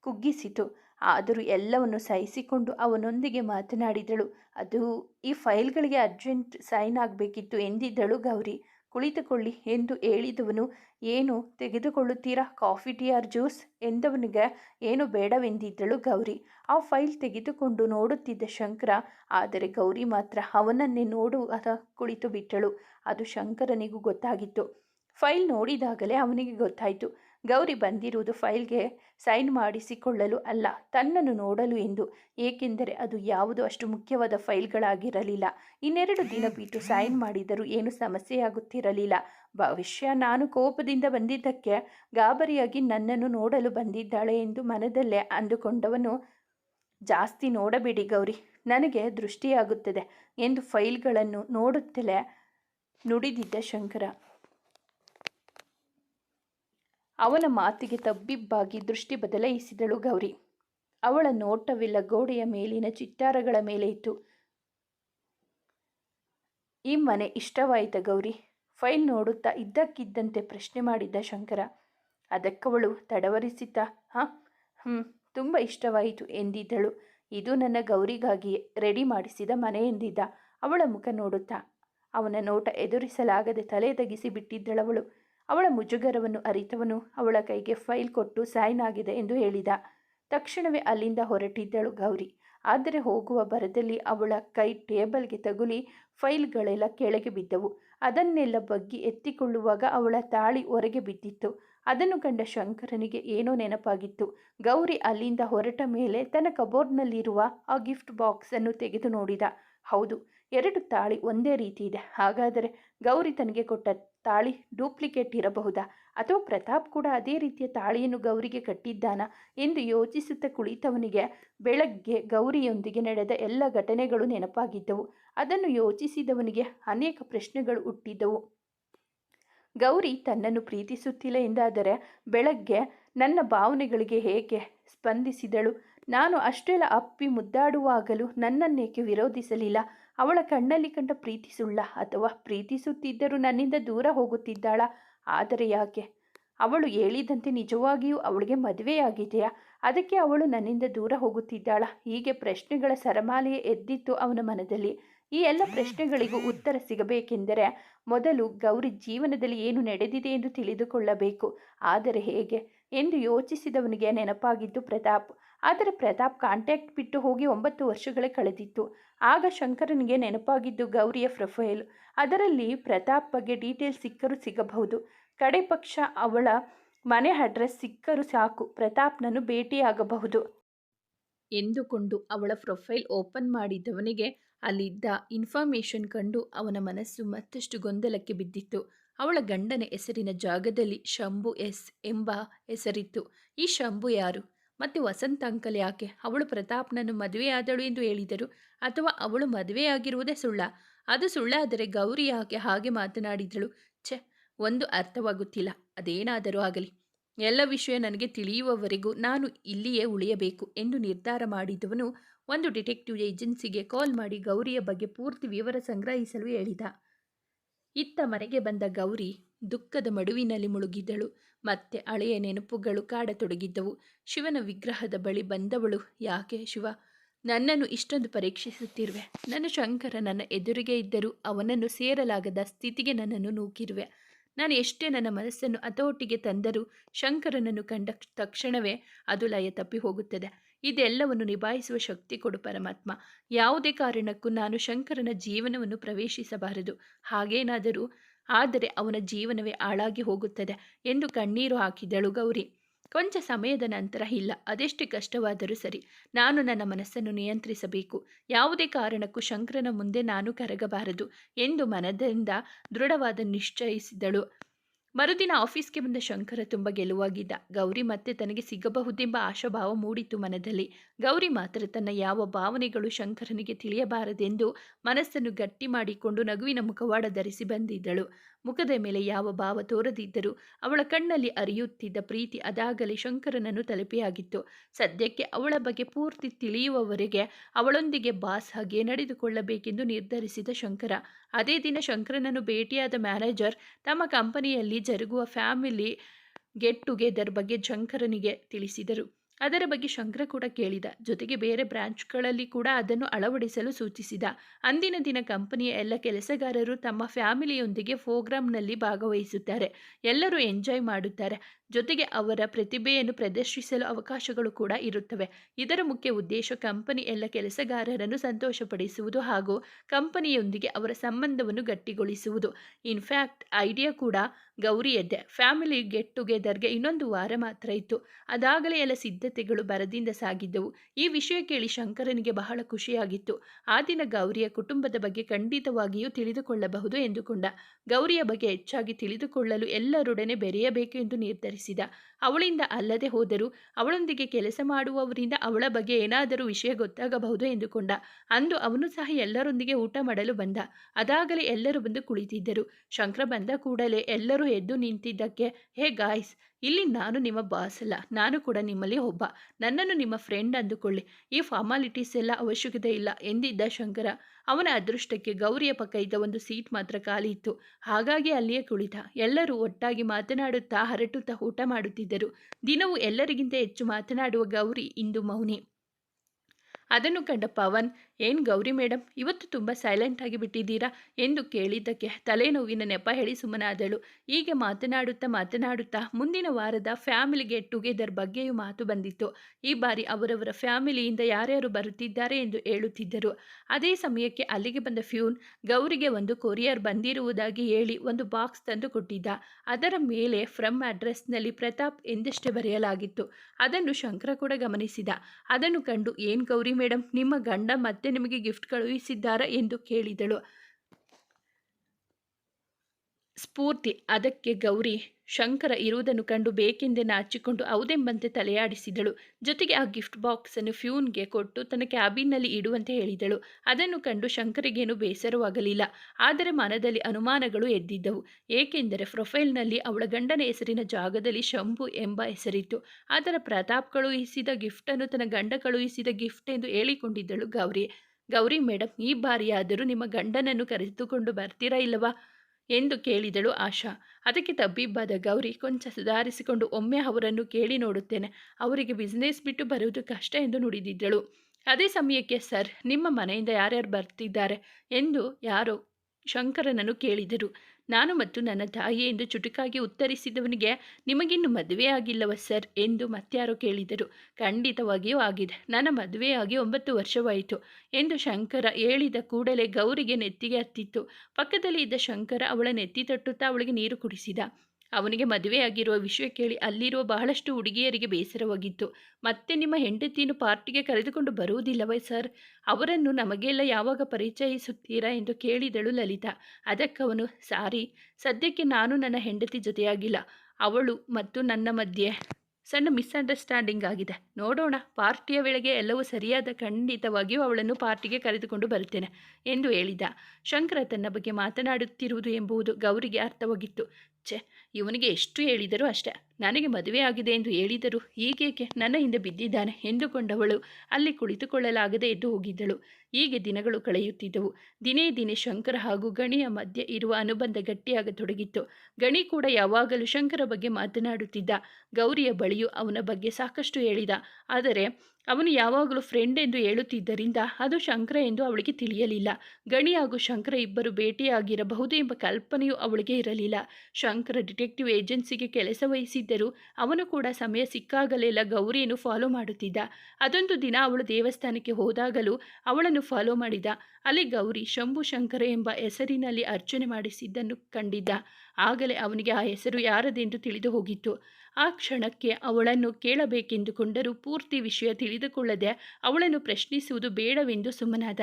ಕುಗ್ಗಿಸಿತು. ಆದರೂ ಎಲ್ಲವನ್ನು ಸಹಿಸಿಕೊಂಡು ಅವನೊಂದಿಗೆ ಮಾತನಾಡಿದಳು. ಅದು ಈ ಫೈಲ್ಗಳಿಗೆ ಅರ್ಜೆಂಟ್ ಸೈನ್ ಆಗಬೇಕಿತ್ತು ಎಂದಿದ್ದಳು ಗೌರಿ. ಕುಳಿತುಕೊಳ್ಳಿ ಎಂದು ಹೇಳಿದವನು ಏನು ತೆಗೆದುಕೊಳ್ಳುತ್ತೀರಾ? Coffee, tea or juice? ಎಂದವನಿಗೆ ಏನು ಬೇಡವೆಂದಿದ್ದಳು ಗೌರಿ. ಆ ಫೈಲ್ ತೆಗೆದುಕೊಂಡು ನೋಡುತ್ತಿದ್ದ ಶಂಕರ, ಆದರೆ ಗೌರಿ ಮಾತ್ರ ಅವನನ್ನೇ ನೋಡುವ ಕುಳಿತು ಬಿಟ್ಟಳು. ಅದು ಶಂಕರನಿಗೂ ಗೊತ್ತಾಗಿತ್ತು. ಫೈಲ್ ನೋಡಿದಾಗಲೇ ಅವನಿಗೆ ಗೊತ್ತಾಯಿತು. ಗೌರಿ ಬಂದಿರುವುದು ಫೈಲ್ಗೆ ಸೈನ್ ಮಾಡಿಸಿಕೊಳ್ಳಲು ಅಲ್ಲ, ತನ್ನನ್ನು ನೋಡಲು ಎಂದು. ಏಕೆಂದರೆ ಅದು ಯಾವುದು ಅಷ್ಟು ಮುಖ್ಯವಾದ ಫೈಲ್ಗಳಾಗಿರಲಿಲ್ಲ. ಇನ್ನೆರಡು ದಿನ ಬಿಟ್ಟು ಸೈನ್ ಮಾಡಿದರೂ ಏನು ಸಮಸ್ಯೆಯಾಗುತ್ತಿರಲಿಲ್ಲ. ಭವಿಷ್ಯ ನಾನು ಕೋಪದಿಂದ ಬಂದಿದ್ದಕ್ಕೆ ಗಾಬರಿಯಾಗಿ ನನ್ನನ್ನು ನೋಡಲು ಬಂದಿದ್ದಾಳೆ ಎಂದು ಮನದಲ್ಲೇ ಅಂದುಕೊಂಡವನು, ಜಾಸ್ತಿ ನೋಡಬೇಡಿ ಗೌರಿ, ನನಗೆ ದೃಷ್ಟಿಯಾಗುತ್ತದೆ ಎಂದು ಫೈಲ್ಗಳನ್ನು ನೋಡುತ್ತಲೇ ನುಡಿದಿದ್ದ ಶಂಕರ. ಅವನ ಮಾತಿಗೆ ತಬ್ಬಿಬ್ಬಾಗಿ ದೃಷ್ಟಿ ಬದಲಾಯಿಸಿದಳು ಗೌರಿ. ಅವಳ ನೋಟವಿಲ್ಲ ಗೋಡೆಯ ಮೇಲಿನ ಚಿತ್ತಾರಗಳ ಮೇಲೆ ಇತ್ತು. ಈ ಮನೆ ಇಷ್ಟವಾಯಿತ ಗೌರಿ. ಫೈಲ್ ನೋಡುತ್ತಾ ಇದ್ದಕ್ಕಿದ್ದಂತೆ ಪ್ರಶ್ನೆ ಮಾಡಿದ್ದ ಶಂಕರ, ಅದಕ್ಕವಳು ತಡವರಿಸಿತ, ಹಾಂ ಹ್ಞೂ ತುಂಬ ಇಷ್ಟವಾಯಿತು ಎಂದಿದ್ದಳು. ಇದು ನನ್ನ ಗೌರಿಗಾಗಿ ರೆಡಿ ಮಾಡಿಸಿದ ಮನೆ ಎಂದಿದ್ದ ಅವಳ ಮುಖ ನೋಡುತ್ತಾ. ಅವನ ನೋಟ ಎದುರಿಸಲಾಗದೆ ತಲೆ ತಗಿಸಿ ಬಿಟ್ಟಿದ್ದಳವಳು. ಅವಳ ಮುಜುಗರವನ್ನು ಅರಿತವನು ಅವಳ ಕೈಗೆ ಫೈಲ್ ಕೊಟ್ಟು ಸೈನ್ ಆಗಿದೆ ಎಂದು ಹೇಳಿದ. ತಕ್ಷಣವೇ ಅಲ್ಲಿಂದ ಹೊರಟಿದ್ದಳು ಗೌರಿ. ಆದರೆ ಹೋಗುವ ಬರದಲ್ಲಿ ಅವಳ ಕೈ ಟೇಬಲ್ಗೆ ತಗುಲಿ ಫೈಲ್ಗಳೆಲ್ಲ ಕೆಳಗೆ ಬಿದ್ದವು. ಅದನ್ನೆಲ್ಲ ಬಗ್ಗಿ ಎತ್ತಿಕೊಳ್ಳುವಾಗ ಅವಳ ತಾಳಿ ಹೊರಗೆ ಬಿದ್ದಿತ್ತು. ಅದನ್ನು ಕಂಡ ಶಂಕರನಿಗೆ ಏನೋ ನೆನಪಾಗಿತ್ತು. ಗೌರಿ ಅಲ್ಲಿಂದ ಹೊರಟ ಮೇಲೆ ತನ್ನ ಕಬೋರ್ಡ್ನಲ್ಲಿರುವ ಆ ಗಿಫ್ಟ್ ಬಾಕ್ಸನ್ನು ತೆಗೆದು ನೋಡಿದ. ಹೌದು, ಎರಡು ತಾಳಿ ಒಂದೇ ರೀತಿ ಇದೆ. ಹಾಗಾದರೆ ಗೌರಿ ತನಗೆ ಕೊಟ್ಟ ತಾಳಿ ಡೂಪ್ಲಿಕೇಟ್ ಇರಬಹುದಾ? ಅಥವಾ ಪ್ರತಾಪ್ ಕೂಡ ಅದೇ ರೀತಿಯ ತಾಳಿಯನ್ನು ಗೌರಿಗೆ ಕಟ್ಟಿದ್ದಾನ ಎಂದು ಯೋಚಿಸುತ್ತಾ ಕುಳಿತವನಿಗೆ ಬೆಳಗ್ಗೆ ಗೌರಿಯೊಂದಿಗೆ ನಡೆದ ಎಲ್ಲ ಘಟನೆಗಳು ನೆನಪಾಗಿದ್ದವು. ಅದನ್ನು ಯೋಚಿಸಿದವನಿಗೆ ಅನೇಕ ಪ್ರಶ್ನೆಗಳು ಹುಟ್ಟಿದ್ದವು ಗೌರಿ ತನ್ನನ್ನು ಪ್ರೀತಿಸುತ್ತಿಲ್ಲ ಎಂದಾದರೆ ಬೆಳಗ್ಗೆ ನನ್ನ ಭಾವನೆಗಳಿಗೆ ಹೇಗೆ ಸ್ಪಂದಿಸಿದಳು. ನಾನು ಅಷ್ಟೆಲ್ಲ ಅಪ್ಪಿ ಮುದ್ದಾಡುವಾಗಲೂ ನನ್ನನ್ನೇಕೆ ವಿರೋಧಿಸಲಿಲ್ಲ. ಅವಳ ಕಣ್ಣಲ್ಲಿ ಕಂಡ ಪ್ರೀತಿಸುಳ್ಳ ಅಥವಾ ಪ್ರೀತಿಸುತ್ತಿದ್ದರೂ ನನ್ನಿಂದ ದೂರ ಹೋಗುತ್ತಿದ್ದಾಳ? ಆದರೆ ಯಾಕೆ? ಅವಳು ಹೇಳಿದಂತೆ ನಿಜವಾಗಿಯೂ ಅವಳಿಗೆ ಮದುವೆಯಾಗಿದೆಯಾ ಅದಕ್ಕೆ ಅವಳು ನನ್ನಿಂದ ದೂರ ಹೋಗುತ್ತಿದ್ದಾಳ. ಹೀಗೆ ಪ್ರಶ್ನೆಗಳ ಸರಮಾಲೆಯೇ ಎದ್ದಿತ್ತು ಅವನ ಮನದಲ್ಲಿ. ಈ ಎಲ್ಲ ಪ್ರಶ್ನೆಗಳಿಗೂ ಉತ್ತರ ಸಿಗಬೇಕೆಂದರೆ ಮೊದಲು ಗೌರಿ ಜೀವನದಲ್ಲಿ ಏನು ನಡೆದಿದೆ ಎಂದು ತಿಳಿದುಕೊಳ್ಳಬೇಕು. ಆದರೆ ಹೇಗೆ? ಎಂದು ಯೋಚಿಸಿದವನಿಗೆ ನೆನಪಾಗಿದ್ದು ಪ್ರತಾಪ್ ಆದರೆ ಪ್ರತಾಪ್ ಕಾಂಟ್ಯಾಕ್ಟ್ ಬಿಟ್ಟು ಹೋಗಿ ಒಂಬತ್ತು ವರ್ಷಗಳೇ ಕಳೆದಿತ್ತು. ಆಗ ಶಂಕರನಿಗೆ ನೆನಪಾಗಿದ್ದು ಗೌರಿಯ ಪ್ರೊಫೈಲ್. ಅದರಲ್ಲಿ ಪ್ರತಾಪ್ ಬಗ್ಗೆ ಡೀಟೇಲ್ ಸಿಕ್ಕರೂ ಸಿಗಬಹುದು. ಕಡೆ ಪಕ್ಷ ಅವಳ ಮನೆ ಅಡ್ರೆಸ್ ಸಿಕ್ಕರೂ ಸಾಕು. ಪ್ರತಾಪ್ನನ್ನು ಭೇಟಿಯಾಗಬಹುದು. ಎಂದುಕೊಂಡು ಅವಳ ಪ್ರೊಫೈಲ್ ಓಪನ್ ಮಾಡಿದ್ದವನಿಗೆ ಅಲ್ಲಿದ್ದ ಇನ್ಫಾರ್ಮೇಷನ್ ಕಂಡು ಅವನ ಮನಸ್ಸು ಮತ್ತಷ್ಟು ಗೊಂದಲಕ್ಕೆ ಬಿದ್ದಿತ್ತು. ಅವಳ ಗಂಡನ ಹೆಸರಿನ ಜಾಗದಲ್ಲಿ ಶಂಭು ಎಸ್ ಎಂಬ ಹೆಸರಿತ್ತು. ಈ ಶಂಭು ಯಾರು? ಮತ್ತು ವಸಂತ ಅಂಕಲ್ ಯಾಕೆ? ಅವಳು ಪ್ರತಾಪ್ನನ್ನು ಮದುವೆಯಾದಳು ಎಂದು ಹೇಳಿದರು. ಅಥವಾ ಅವಳು ಮದುವೆಯಾಗಿರುವುದೇ ಸುಳ್ಳ? ಅದು ಸುಳ್ಳಾದರೆ ಗೌರಿ ಯಾಕೆ ಹಾಗೆ ಮಾತನಾಡಿದಳು? ಛೆ, ಒಂದು ಅರ್ಥವಾಗುತ್ತಿಲ್ಲ. ಅದೇನಾದರೂ ಆಗಲಿ. ಎಲ್ಲ ವಿಷಯ ನನಗೆ ತಿಳಿಯುವವರೆಗೂ ನಾನು ಇಲ್ಲಿಯೇ ಉಳಿಯಬೇಕು ಎಂದು ನಿರ್ಧಾರ ಮಾಡಿದವನು ಒಂದು ಡಿಟೆಕ್ಟಿವ್ ಏಜೆನ್ಸಿಗೆ ಕಾಲ್ ಮಾಡಿ ಗೌರಿಯ ಬಗ್ಗೆ ಪೂರ್ತಿ ವಿವರ ಸಂಗ್ರಹಿಸಲು ಹೇಳಿದ. ಇತ್ತ ಮನೆಗೆ ಬಂದ ಗೌರಿ ದುಃಖದ ಮಡುವಿನಲ್ಲಿ ಮುಳುಗಿದ್ದಳು ಮತ್ತೆ ಹಳೆಯ ನೆನಪುಗಳು ಕಾಡತೊಡಗಿದ್ದವು. ಶಿವನ ವಿಗ್ರಹದ ಬಳಿ ಬಂದವಳು ಯಾಕೆ ಶಿವ? ನನ್ನನ್ನು ಇಷ್ಟೊಂದು ಪರೀಕ್ಷಿಸುತ್ತಿರುವೆ. ನನ್ನ ಶಂಕರ ನನ್ನ ಎದುರಿಗೆ ಇದ್ದರೂ ಅವನನ್ನು ಸೇರಲಾಗದ ಸ್ಥಿತಿಗೆ ನನ್ನನ್ನು ನೂಕಿರುವೆ. ನಾನು ಎಷ್ಟೇ ನನ್ನ ಮನಸ್ಸನ್ನು ಹತೋಟಿಗೆ ತಂದರೂ ಶಂಕರನನ್ನು ಕಂಡ ತಕ್ಷಣವೇ ಅದು ಲಯ ತಪ್ಪಿ ಹೋಗುತ್ತದೆ. ಇದೆಲ್ಲವನ್ನು ನಿಭಾಯಿಸುವ ಶಕ್ತಿ ಕೊಡು ಪರಮಾತ್ಮ. ಯಾವುದೇ ಕಾರಣಕ್ಕೂ ನಾನು ಶಂಕರನ ಜೀವನವನ್ನು ಪ್ರವೇಶಿಸಬಾರದು. ಹಾಗೇನಾದರೂ ಆದರೆ ಅವನ ಜೀವನವೇ ಹಾಳಾಗಿ ಹೋಗುತ್ತದೆ ಎಂದು ಕಣ್ಣೀರು ಹಾಕಿದಳು ಗೌರಿ. ಕೊಂಚ ಸಮಯದ ನಂತರ ಇಲ್ಲ, ಅದೆಷ್ಟು ಕಷ್ಟವಾದರೂ ಸರಿ, ನಾನು ನನ್ನ ಮನಸ್ಸನ್ನು ನಿಯಂತ್ರಿಸಬೇಕು. ಯಾವುದೇ ಕಾರಣಕ್ಕೂ ಶಂಕರನ ಮುಂದೆ ನಾನು ಕರಗಬಾರದು ಎಂದು ಮನದಿಂದ ದೃಢವಾದ ನಿಶ್ಚಯಿಸಿದಳು. ಮರುದಿನ ಆಫೀಸ್ಗೆ ಬಂದ ಶಂಕರ ತುಂಬ ಗೆಲುವಾಗಿದ್ದ. ಗೌರಿ ಮತ್ತೆ ತನಗೆ ಸಿಗಬಹುದೆಂಬ ಆಶಾಭಾವ ಮೂಡಿತು ಮನದಲ್ಲಿ. ಗೌರಿ ಮಾತ್ರ ತನ್ನ ಯಾವ ಭಾವನೆಗಳು ಶಂಕರನಿಗೆ ತಿಳಿಯಬಾರದೆಂದು ಮನಸ್ಸನ್ನು ಗಟ್ಟಿ ಮಾಡಿಕೊಂಡು ನಗುವಿನ ಮುಖವಾಡ ಧರಿಸಿ ಬಂದಿದ್ದಳು. ಮುಖದ ಮೇಲೆ ಯಾವ ಭಾವ ತೋರದಿದ್ದರೂ ಅವಳ ಕಣ್ಣಲ್ಲಿ ಅರಿಯುತ್ತಿದ್ದ ಪ್ರೀತಿ ಅದಾಗಲೇ ಶಂಕರನನ್ನು ತಲುಪಿಯಾಗಿತ್ತು. ಸದ್ಯಕ್ಕೆ ಅವಳ ಬಗ್ಗೆ ಪೂರ್ತಿ ತಿಳಿಯುವವರೆಗೆ ಅವಳೊಂದಿಗೆ ಬಾಸ್ ಹಾಗೆ ನಡೆದುಕೊಳ್ಳಬೇಕೆಂದು ನಿರ್ಧರಿಸಿದ ಶಂಕರ ಅದೇ ದಿನ ಶಂಕರನನ್ನು ಭೇಟಿಯಾದ ಮ್ಯಾನೇಜರ್ ತಮ್ಮ ಕಂಪನಿಯಲ್ಲಿ ಜರುಗುವ ಫ್ಯಾಮಿಲಿ ಗೆಟ್ ಟುಗೆದರ್ ಬಗ್ಗೆ ಶಂಕರನಿಗೆ ತಿಳಿಸಿದರು. ಅದರ ಬಗ್ಗೆ ಶಂಕರ ಕೂಡ ಕೇಳಿದ. ಜೊತೆಗೆ ಬೇರೆ ಬ್ರಾಂಚ್ಗಳಲ್ಲಿ ಕೂಡ ಅದನ್ನು ಅಳವಡಿಸಲು ಸೂಚಿಸಿದ. ಅಂದಿನ ದಿನ ಕಂಪನಿಯ ಎಲ್ಲ ಕೆಲಸಗಾರರು ತಮ್ಮ ಫ್ಯಾಮಿಲಿಯೊಂದಿಗೆ ಪ್ರೋಗ್ರಾಂನಲ್ಲಿ ಭಾಗವಹಿಸುತ್ತಾರೆ. ಎಲ್ಲರೂ ಎಂಜಾಯ್ ಮಾಡುತ್ತಾರೆ. ಜೊತೆಗೆ ಅವರ ಪ್ರತಿಭೆಯನ್ನು ಪ್ರದರ್ಶಿಸಲು ಅವಕಾಶಗಳು ಕೂಡ ಇರುತ್ತವೆ. ಇದರ ಮುಖ್ಯ ಉದ್ದೇಶ ಕಂಪನಿ ಎಲ್ಲ ಕೆಲಸಗಾರರನ್ನು ಸಂತೋಷಪಡಿಸುವುದು ಹಾಗೂ ಕಂಪನಿಯೊಂದಿಗೆ ಅವರ ಸಂಬಂಧವನ್ನು ಗಟ್ಟಿಗೊಳಿಸುವುದು. ಇನ್ಫ್ಯಾಕ್ಟ್, ಐಡಿಯಾ ಕೂಡ ಗೌರಿಯದ್ದೆ ಫ್ಯಾಮಿಲಿ ಗೆಟ್ ಟುಗೆದರ್ಗೆ ಇನ್ನೊಂದು ವಾರ ಮಾತ್ರ ಇತ್ತು. ಅದಾಗಲೇ ಎಲ್ಲ ಸಿದ್ಧತೆಗಳು ಬರದಿಂದ ಸಾಗಿದ್ದವು. ಈ ವಿಷಯ ಕೇಳಿ ಶಂಕರನಿಗೆ ಬಹಳ ಖುಷಿಯಾಗಿತ್ತು. ಆ ದಿನ ಗೌರಿಯ ಕುಟುಂಬದ ಬಗ್ಗೆ ಖಂಡಿತವಾಗಿಯೂ ತಿಳಿದುಕೊಳ್ಳಬಹುದು ಎಂದುಕೊಂಡ. ಗೌರಿಯ ಬಗ್ಗೆ ಹೆಚ್ಚಾಗಿ ತಿಳಿದುಕೊಳ್ಳಲು ಎಲ್ಲರೊಡನೆ ಬೆರೆಯಬೇಕು ಎಂದು ನಿರ್ಧರಿಸಿದ. ಅವಳಿಂದ ಅಲ್ಲದೆ ಹೋದರೂ, ಅವಳೊಂದಿಗೆ ಕೆಲಸ ಮಾಡುವವರಿಂದ ಅವಳ ಬಗ್ಗೆ ಏನಾದರೂ ವಿಷಯ ಗೊತ್ತಾಗಬಹುದು ಎಂದುಕೊಂಡ. ಅಂದು ಅವನು ಸಹ ಎಲ್ಲರೊಂದಿಗೆ ಊಟ ಮಾಡಲು ಬಂದ. ಅದಾಗಲೇ ಎಲ್ಲರೂ ಬಂದು ಕುಳಿತಿದ್ದರು. ಶಂಕರ ಬಂದ ಕೂಡಲೇ ಎಲ್ಲರೂ ಎದ್ದು ನಿಂತಿದ್ದಕ್ಕೆ, ಹೇ ಗಾಯ್ಸ್, ಇಲ್ಲಿ ನಾನು ನಿಮ್ಮ ಬಾಸ್ ಅಲ್ಲ. ನಾನು ಕೂಡ ನಿಮ್ಮಲ್ಲಿ ಒಬ್ಬ. ನನ್ನನ್ನು ನಿಮ್ಮ ಫ್ರೆಂಡ್ ಅಂದುಕೊಳ್ಳಿ. ಈ ಫಾರ್ಮಾಲಿಟೀಸ್ ಎಲ್ಲ ಅವಶ್ಯಕತೆ ಇಲ್ಲ, ಎಂದಿದ್ದ ಶಂಕರ. ಅವನ ಅದೃಷ್ಟಕ್ಕೆ ಗೌರಿಯ ಪಕ್ಕ ಇದ್ದ ಒಂದು ಸೀಟ್ ಮಾತ್ರ ಖಾಲಿ ಇತ್ತು. ಹಾಗಾಗಿ ಅಲ್ಲಿಯೇ ಕುಳಿತ. ಎಲ್ಲರೂ ಒಟ್ಟಾಗಿ ಮಾತನಾಡುತ್ತಾ ಹರಟುತ್ತಾ ಊಟ ಮಾಡುತ್ತಿದ್ದರು. ದಿನವೂ ಎಲ್ಲರಿಗಿಂತ ಹೆಚ್ಚು ಮಾತನಾಡುವ ಗೌರಿ ಇಂದು ಮೌನಿ. ಅದನ್ನು ಕಂಡ ಪವನ್ ಏನು ಗೌರಿ ಮೇಡಮ್ ಇವತ್ತು ತುಂಬ ಸೈಲೆಂಟ್ ಆಗಿ ಬಿಟ್ಟಿದ್ದೀರಾ ಎಂದು ಕೇಳಿದ್ದಕ್ಕೆ ತಲೆನೋವಿನ ನೆಪ ಹೇಳಿ ಸುಮ್ಮನಾದಳು ಹೀಗೆ ಮಾತನಾಡುತ್ತಾ ಮಾತನಾಡುತ್ತಾ ಮುಂದಿನ ವಾರದ ಫ್ಯಾಮಿಲಿ ಗೆಟ್ ಟುಗೆದರ್ ಬಗ್ಗೆಯೂ ಮಾತು ಬಂದಿತ್ತು. ಈ ಬಾರಿ ಅವರವರ ಫ್ಯಾಮಿಲಿಯಿಂದ ಯಾರ್ಯಾರು ಬರುತ್ತಿದ್ದಾರೆ ಎಂದು ಹೇಳುತ್ತಿದ್ದರು. ಅದೇ ಸಮಯಕ್ಕೆ ಅಲ್ಲಿಗೆ ಬಂದ ಫ್ಯೂನ್ ಗೌರಿಗೆ ಒಂದು ಕೊರಿಯರ್ ಬಂದಿರುವುದಾಗಿ ಹೇಳಿ ಒಂದು ಬಾಕ್ಸ್ ತಂದು ಕೊಟ್ಟಿದ್ದ. ಅದರ ಮೇಲೆ ಫ್ರಮ್ ಅಡ್ರೆಸ್ನಲ್ಲಿ ಪ್ರತಾಪ್ ಎಂದಷ್ಟೇ ಬರೆಯಲಾಗಿತ್ತು. ಅದನ್ನು ಶಂಕರ ಕೂಡ ಗಮನಿಸಿದ. ಅದನ್ನು ಕಂಡು, ಏನು ಗೌರಿ ಮೇಡಮ್ ನಿಮ್ಮ ಗಂಡ ಮತ್ತೆ ನಿಮಗೆ ಗಿಫ್ಟ್ ಕಳುಹಿಸಿದ್ದಾರಾ ಎಂದು ಕೇಳಿದಳು. ಸ್ಫೂರ್ತಿ ಅದಕ್ಕೆ ಗೌರಿ ಶಂಕರ ಇರುವುದನ್ನು ಕಂಡು ಬೇಕೆಂದೇ ನಾಚಿಕೊಂಡು ಹೌದೆಂಬಂತೆ ತಲೆಯಾಡಿಸಿದಳು. ಜೊತೆಗೆ ಆ ಗಿಫ್ಟ್ ಬಾಕ್ಸನ್ನು ಫ್ಯೂನ್ಗೆ ಕೊಟ್ಟು ತನ್ನ ಕ್ಯಾಬಿನ್ನಲ್ಲಿ ಇಡುವಂತೆ ಹೇಳಿದಳು. ಅದನ್ನು ಕಂಡು ಶಂಕರಿಗೇನು ಬೇಸರವಾಗಲಿಲ್ಲ. ಆದರೆ ಮನದಲ್ಲಿ ಅನುಮಾನಗಳು ಎದ್ದಿದ್ದವು. ಏಕೆಂದರೆ ಪ್ರೊಫೈಲ್ನಲ್ಲಿ ಅವಳ ಗಂಡನ ಹೆಸರಿನ ಜಾಗದಲ್ಲಿ ಶಂಭು ಎಂಬ ಹೆಸರಿತ್ತು. ಅದರ ಪ್ರತಾಪ್ ಕಳುಹಿಸಿದ ಗಿಫ್ಟನ್ನು ತನ್ನ ಗಂಡ ಕಳುಹಿಸಿದ ಗಿಫ್ಟ್ ಎಂದು ಹೇಳಿಕೊಂಡಿದ್ದಳು ಗೌರಿ. ಗೌರಿ ಮೇಡಮ್ ಈ ಬಾರಿಯಾದರೂ ನಿಮ್ಮ ಗಂಡನನ್ನು ಕರೆದುಕೊಂಡು ಬರ್ತೀರಾ ಇಲ್ಲವಾ? ಎಂದು ಕೇಳಿದಳು ಆಶಾ. ಅದಕ್ಕೆ ತಬ್ಬಿಬ್ಬಾದ ಗೌರಿ ಕೊಂಚ ಸುಧಾರಿಸಿಕೊಂಡು, ಒಮ್ಮೆ ಅವರನ್ನು ಕೇಳಿ ನೋಡುತ್ತೇನೆ. ಅವರಿಗೆ ಬಿಸ್ನೆಸ್ ಬಿಟ್ಟು ಬರುವುದು ಕಷ್ಟ ಎಂದು ನುಡಿದಿದ್ದಳು. ಅದೇ ಸಮಯಕ್ಕೆ, ಸರ್, ನಿಮ್ಮ ಮನೆಯಿಂದ ಯಾರ್ಯಾರು ಬರ್ತಿದ್ದಾರೆ? ಎಂದು ಯಾರೋ ಶಂಕರನನ್ನು ಕೇಳಿದರು. ನಾನು ಮತ್ತು ನನ್ನ ತಾಯಿ ಎಂದು ಚುಟುಕಾಗಿ ಉತ್ತರಿಸಿದವನಿಗೆ ನಿಮಗಿನ್ನು ಮದುವೆ ಆಗಿಲ್ಲವ ಸರ್ ಎಂದು ಮತ್ಯಾರೋ ಕೇಳಿದರು. ಖಂಡಿತವಾಗಿಯೂ ಆಗಿದೆ. ನನ್ನ ಮದುವೆಯಾಗಿ ಒಂಬತ್ತು ವರ್ಷವಾಯಿತು ಎಂದು ಶಂಕರ ಹೇಳಿದ ಕೂಡಲೇ ಗೌರಿಗೆ ನೆತ್ತಿಗೆ ಹತ್ತಿತ್ತು. ಪಕ್ಕದಲ್ಲಿ ಇದ್ದ ಶಂಕರ ಅವಳ ನೆತ್ತಿ ತಟ್ಟುತ್ತಾ ಅವಳಿಗೆ ನೀರು ಕುಡಿಸಿದ. ಅವನಿಗೆ ಮದುವೆಯಾಗಿರುವ ವಿಷಯ ಕೇಳಿ ಅಲ್ಲಿರುವ ಬಹಳಷ್ಟು ಹುಡುಗಿಯರಿಗೆ ಬೇಸರವಾಗಿತ್ತು ಮತ್ತೆ ನಿಮ್ಮ ಹೆಂಡತಿಯನ್ನು ಪಾರ್ಟಿಗೆ ಕರೆದುಕೊಂಡು ಬರುವುದಿಲ್ಲವೇ ಸರ್? ಅವರನ್ನು ನಮಗೆಲ್ಲ ಯಾವಾಗ ಪರಿಚಯಿಸುತ್ತೀರಾ ಎಂದು ಕೇಳಿದಳು ಲಲಿತಾ. ಅದಕ್ಕವನು ಸಾರಿ, ಸದ್ಯಕ್ಕೆ ನಾನು ನನ್ನ ಹೆಂಡತಿ ಜೊತೆಯಾಗಿಲ್ಲ. ಅವಳು ಮತ್ತು ನನ್ನ ಮಧ್ಯೆ ಸಣ್ಣ ಮಿಸ್ಅಂಡರ್ಸ್ಟ್ಯಾಂಡಿಂಗ್ ಆಗಿದೆ. ನೋಡೋಣ, ಪಾರ್ಟಿಯ ವೇಳೆಗೆ ಎಲ್ಲವೂ ಸರಿಯಾದ ಖಂಡಿತವಾಗಿಯೂ ಅವಳನ್ನು ಪಾರ್ಟಿಗೆ ಕರೆದುಕೊಂಡು ಬರುತ್ತೇನೆ, ಎಂದು ಹೇಳಿದ. ಶಂಕರ ತನ್ನ ಬಗ್ಗೆ ಮಾತನಾಡುತ್ತಿರುವುದು ಎಂಬುದು ಗೌರಿಗೆ ಅರ್ಥವಾಗಿತ್ತು. ಛೆ ಇವನಿಗೆ ಎಷ್ಟು ಹೇಳಿದರೂ ಅಷ್ಟೇ. ನನಗೆ ಮದುವೆ ಆಗಿದೆ ಎಂದು ಹೇಳಿದರು ಈಗೇಕೆ ನನ್ನ ಹಿಂದೆ ಬಿದ್ದಿದ್ದಾನೆ ಎಂದುಕೊಂಡವಳು. ಅಲ್ಲಿ ಕುಳಿತುಕೊಳ್ಳಲಾಗದೆ ಎದ್ದು ಹೋಗಿದ್ದಳು. ಹೀಗೆ ದಿನಗಳು ಕಳೆಯುತ್ತಿದ್ದವು. ದಿನೇ ದಿನೇ ಶಂಕರ ಹಾಗೂ ಗಣಿಯ ಮಧ್ಯೆ ಇರುವ ಅನುಬಂಧ ಗಟ್ಟಿಯಾಗತೊಡಗಿತ್ತು ಗಣಿ ಕೂಡ ಯಾವಾಗಲೂ ಶಂಕರ ಬಗ್ಗೆ ಮಾತನಾಡುತ್ತಿದ್ದ. ಗೌರಿಯ ಬಳಿಯೂ ಅವನ ಬಗ್ಗೆ ಸಾಕಷ್ಟು ಹೇಳಿದ. ಆದರೆ ಅವನು ಯಾವಾಗಲೂ ಫ್ರೆಂಡ್ ಎಂದು ಹೇಳುತ್ತಿದ್ದರಿಂದ ಅದು ಶಂಕರ ಎಂದು ಅವಳಿಗೆ ತಿಳಿಯಲಿಲ್ಲ. ಗಣಿ ಹಾಗೂ ಶಂಕರ ಇಬ್ಬರು ಭೇಟಿಯಾಗಿರಬಹುದು ಎಂಬ ಕಲ್ಪನೆಯೂ ಅವಳಿಗೆ ಇರಲಿಲ್ಲ. ಶಂಕರ ಡಿಟೆಕ್ಟಿವ್ ಏಜೆನ್ಸಿಗೆ ಕೆಲಸ ವಹಿಸಿದ್ದರೂ ಅವನು ಕೂಡ ಸಮಯ ಸಿಕ್ಕಾಗಲೆಲ್ಲ ಗೌರಿಯನ್ನು ಫಾಲೋ ಮಾಡುತ್ತಿದ್ದ. ಅದೊಂದು ದಿನ ಅವಳು ದೇವಸ್ಥಾನಕ್ಕೆ ಹೋದಾಗಲೂ ಅವಳನ್ನು ಫಾಲೋ ಮಾಡಿದ. ಅಲ್ಲಿ ಗೌರಿ ಶಂಭು ಶಂಕರ ಎಂಬ ಹೆಸರಿನಲ್ಲಿ ಅರ್ಚನೆ ಮಾಡಿಸಿದ್ದನ್ನು ಕಂಡಿದ್ದ. ಆಗಲೇ ಅವನಿಗೆ ಆ ಹೆಸರು ಯಾರದೆಂದು ತಿಳಿದು ಹೋಗಿತ್ತು. ಆ ಕ್ಷಣಕ್ಕೆ ಅವಳನ್ನು ಕೇಳಬೇಕೆಂದುಕೊಂಡರೂ ಪೂರ್ತಿ ವಿಷಯ ತಿಳಿದುಕೊಳ್ಳದೆ ಅವಳನ್ನು ಪ್ರಶ್ನಿಸುವುದು ಬೇಡವೆಂದು ಸುಮ್ಮನಾದ.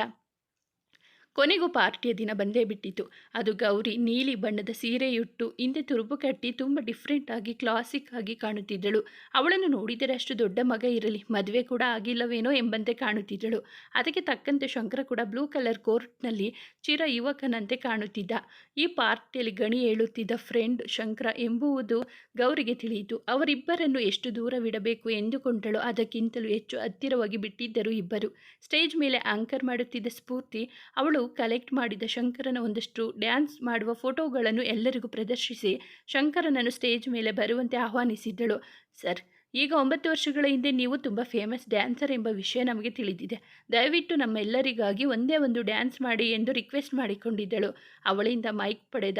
ಕೊನೆಗೂ ಪಾರ್ಟಿಯ ದಿನ ಬಂದೇ ಬಿಟ್ಟಿತು. ಅದು ಗೌರಿ ನೀಲಿ ಬಣ್ಣದ ಸೀರೆಯುಟ್ಟು, ಹಿಂದೆ ತುರುಬು ಕಟ್ಟಿ ತುಂಬ ಡಿಫ್ರೆಂಟ್ ಆಗಿ ಕ್ಲಾಸಿಕ್ ಆಗಿ ಕಾಣುತ್ತಿದ್ದಳು. ಅವಳನ್ನು ನೋಡಿದರೆ ಅಷ್ಟು ದೊಡ್ಡ ಮಗ ಇರಲಿ, ಮದುವೆ ಕೂಡ ಆಗಿಲ್ಲವೇನೋ ಎಂಬಂತೆ ಕಾಣುತ್ತಿದ್ದಳು. ಅದಕ್ಕೆ ತಕ್ಕಂತೆ ಶಂಕರ ಕೂಡ ಬ್ಲೂ ಕಲರ್ ಕೋರ್ಟ್ನಲ್ಲಿ ಚಿರ ಯುವಕನಂತೆ ಕಾಣುತ್ತಿದ್ದ. ಈ ಪಾರ್ಟಿಯಲ್ಲಿ ಗಣಿ ಹೇಳುತ್ತಿದ್ದ ಫ್ರೆಂಡ್ ಶಂಕರ ಎಂಬುವುದು ಗೌರಿಗೆ ತಿಳಿಯಿತು. ಅವರಿಬ್ಬರನ್ನು ಎಷ್ಟು ದೂರವಿಡಬೇಕು ಎಂದುಕೊಂಡಳು. ಅದಕ್ಕಿಂತಲೂ ಹೆಚ್ಚು ಹತ್ತಿರವಾಗಿ ಬಿಟ್ಟಿದ್ದರು ಇಬ್ಬರು. ಸ್ಟೇಜ್ ಮೇಲೆ ಆಂಕರ್ ಮಾಡುತ್ತಿದ್ದ ಸ್ಫೂರ್ತಿ ಅವಳು ಕಲೆಕ್ಟ್ ಮಾಡಿದ ಶಂಕರನ ಒಂದಷ್ಟು ಡ್ಯಾನ್ಸ್ ಮಾಡುವ ಫೋಟೋಗಳನ್ನು ಎಲ್ಲರಿಗೂ ಪ್ರದರ್ಶಿಸಿ ಶಂಕರನನ್ನು ಸ್ಟೇಜ್ ಮೇಲೆ ಬರುವಂತೆ ಆಹ್ವಾನಿಸಿದ್ದಳು. ಸರ್, ಈಗ ಒಂಬತ್ತು ವರ್ಷಗಳ ಹಿಂದೆ ನೀವು ತುಂಬ ಫೇಮಸ್ ಡ್ಯಾನ್ಸರ್ ಎಂಬ ವಿಷಯ ನಮಗೆ ತಿಳಿದಿದೆ. ದಯವಿಟ್ಟು ನಮ್ಮೆಲ್ಲರಿಗಾಗಿ ಒಂದೇ ಒಂದು ಡ್ಯಾನ್ಸ್ ಮಾಡಿ ಎಂದು ರಿಕ್ವೆಸ್ಟ್ ಮಾಡಿಕೊಂಡಿದ್ದಳು. ಅವಳಿಂದ ಮೈಕ್ ಪಡೆದ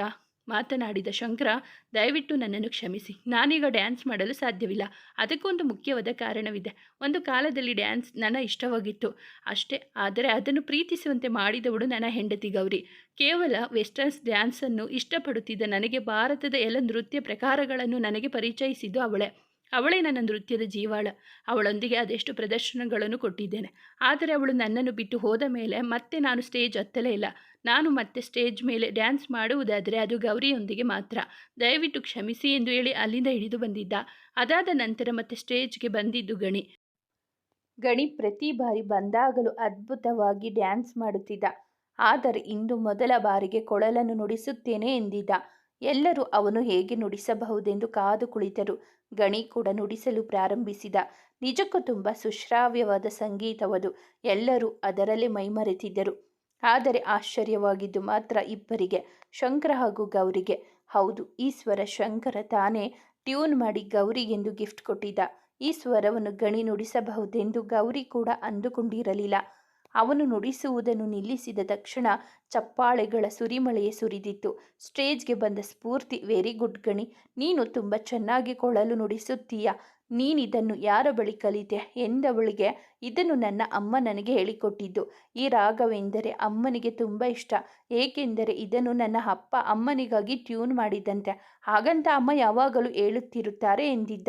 ಮಾತನಾಡಿದ ಶಂಕರ, ದಯವಿಟ್ಟು ನನ್ನನ್ನು ಕ್ಷಮಿಸಿ. ನಾನೀಗ ಡ್ಯಾನ್ಸ್ ಮಾಡಲು ಸಾಧ್ಯವಿಲ್ಲ. ಅದಕ್ಕೊಂದು ಮುಖ್ಯವಾದ ಕಾರಣವಿದೆ. ಒಂದು ಕಾಲದಲ್ಲಿ ಡ್ಯಾನ್ಸ್ ನನ್ನ ಇಷ್ಟವಾಗಿತ್ತು. ಅಷ್ಟೇ, ಆದರೆ ಅದನ್ನು ಪ್ರೀತಿಸುವಂತೆ ಮಾಡಿದವಳು ನನ್ನ ಹೆಂಡತಿ ಗೌರಿ. ಕೇವಲ ವೆಸ್ಟರ್ನ್ಸ್ ಡ್ಯಾನ್ಸನ್ನು ಇಷ್ಟಪಡುತ್ತಿದ್ದ ನನಗೆ ಭಾರತದ ಎಲ್ಲ ನೃತ್ಯ ಪ್ರಕಾರಗಳನ್ನು ನನಗೆ ಪರಿಚಯಿಸಿದ್ದು ಅವಳೇ. ಅವಳೇ ನನ್ನ ನೃತ್ಯದ ಜೀವಾಳ. ಅವಳೊಂದಿಗೆ ಅದೆಷ್ಟು ಪ್ರದರ್ಶನಗಳನ್ನು ಕೊಟ್ಟಿದ್ದೇನೆ. ಆದರೆ ಅವಳು ನನ್ನನ್ನು ಬಿಟ್ಟು ಹೋದ ಮೇಲೆ ಮತ್ತೆ ನಾನು ಸ್ಟೇಜ್ ಹತ್ತಲೇ ಇಲ್ಲ. ನಾನು ಮತ್ತೆ ಸ್ಟೇಜ್ ಮೇಲೆ ಡ್ಯಾನ್ಸ್ ಮಾಡುವುದಾದರೆ ಅದು ಗೌರಿಯೊಂದಿಗೆ ಮಾತ್ರ. ದಯವಿಟ್ಟು ಕ್ಷಮಿಸಿ ಎಂದು ಹೇಳಿ ಅಲ್ಲಿಂದ ಹಿಡಿದು ಬಂದಿದ್ದ. ಅದಾದ ನಂತರ ಮತ್ತೆ ಸ್ಟೇಜ್ಗೆ ಬಂದಿದ್ದು ಗಣಿ. ಗಣಿ ಪ್ರತಿ ಬಾರಿ ಬಂದಾಗಲೂ ಅದ್ಭುತವಾಗಿ ಡ್ಯಾನ್ಸ್ ಮಾಡುತ್ತಿದ್ದ. ಆದರೆ ಇಂದು ಮೊದಲ ಬಾರಿಗೆ ಕೊಳಲನ್ನು ನುಡಿಸುತ್ತೇನೆ ಎಂದಿದ್ದ. ಎಲ್ಲರೂ ಅವನು ಹೇಗೆ ನುಡಿಸಬಹುದೆಂದು ಕಾದು ಕುಳಿತರು. ಗಣಿ ಕೂಡ ನುಡಿಸಲು ಪ್ರಾರಂಭಿಸಿದ. ನಿಜಕ್ಕೂ ತುಂಬ ಸುಶ್ರಾವ್ಯವಾದ ಸಂಗೀತವದು. ಎಲ್ಲರೂ ಅದರಲ್ಲೇ ಮೈಮರೆತಿದ್ದರು. ಆದರೆ ಆಶ್ಚರ್ಯವಾಗಿದ್ದು ಮಾತ್ರ ಇಬ್ಬರಿಗೆ, ಶಂಕರ ಹಾಗೂ ಗೌರಿಗೆ. ಹೌದು ಈ ಸ್ವರ ಶಂಕರ ತಾನೇ ಟ್ಯೂನ್ ಮಾಡಿ ಗೌರಿಗೆಂದು ಗಿಫ್ಟ್ ಕೊಟ್ಟಿದ್ದ. ಈ ಸ್ವರವನ್ನು ಗಣಿ ನುಡಿಸಬಹುದೆಂದು ಗೌರಿ ಕೂಡ ಅಂದುಕೊಂಡಿರಲಿಲ್ಲ. ಅವನು ನುಡಿಸುವುದನ್ನು ನಿಲ್ಲಿಸಿದ ತಕ್ಷಣ ಚಪ್ಪಾಳೆಗಳ ಸುರಿಮಳೆಯೇ ಸುರಿದಿತ್ತು. ಸ್ಟೇಜ್ಗೆ ಬಂದ ಸ್ಫೂರ್ತಿ, ವೆರಿ ಗುಡ್ ಗಣಿ, ನೀನು ತುಂಬ ಚೆನ್ನಾಗಿ ಕೊಳಲು ನುಡಿಸುತ್ತೀಯ? ನೀನಿದನ್ನು ಯಾರ ಬಳಿ ಕಲಿತೆ? ಎಂದವಳಿಗೆ ಇದನ್ನು ನನ್ನ ಅಮ್ಮ ನನಗೆ ಹೇಳಿಕೊಟ್ಟಿದ್ದು. ಈ ರಾಗವೆಂದರೆ ಅಮ್ಮನಿಗೆ ತುಂಬ ಇಷ್ಟ. ಏಕೆಂದರೆ ಇದನ್ನು ನನ್ನ ಅಪ್ಪ ಅಮ್ಮನಿಗಾಗಿ ಟ್ಯೂನ್ ಮಾಡಿದಂತೆ. ಹಾಗಂತ ಅಮ್ಮ ಯಾವಾಗಲೂ ಹೇಳುತ್ತಿರುತ್ತಾರೆ ಎಂದಿದ್ದ.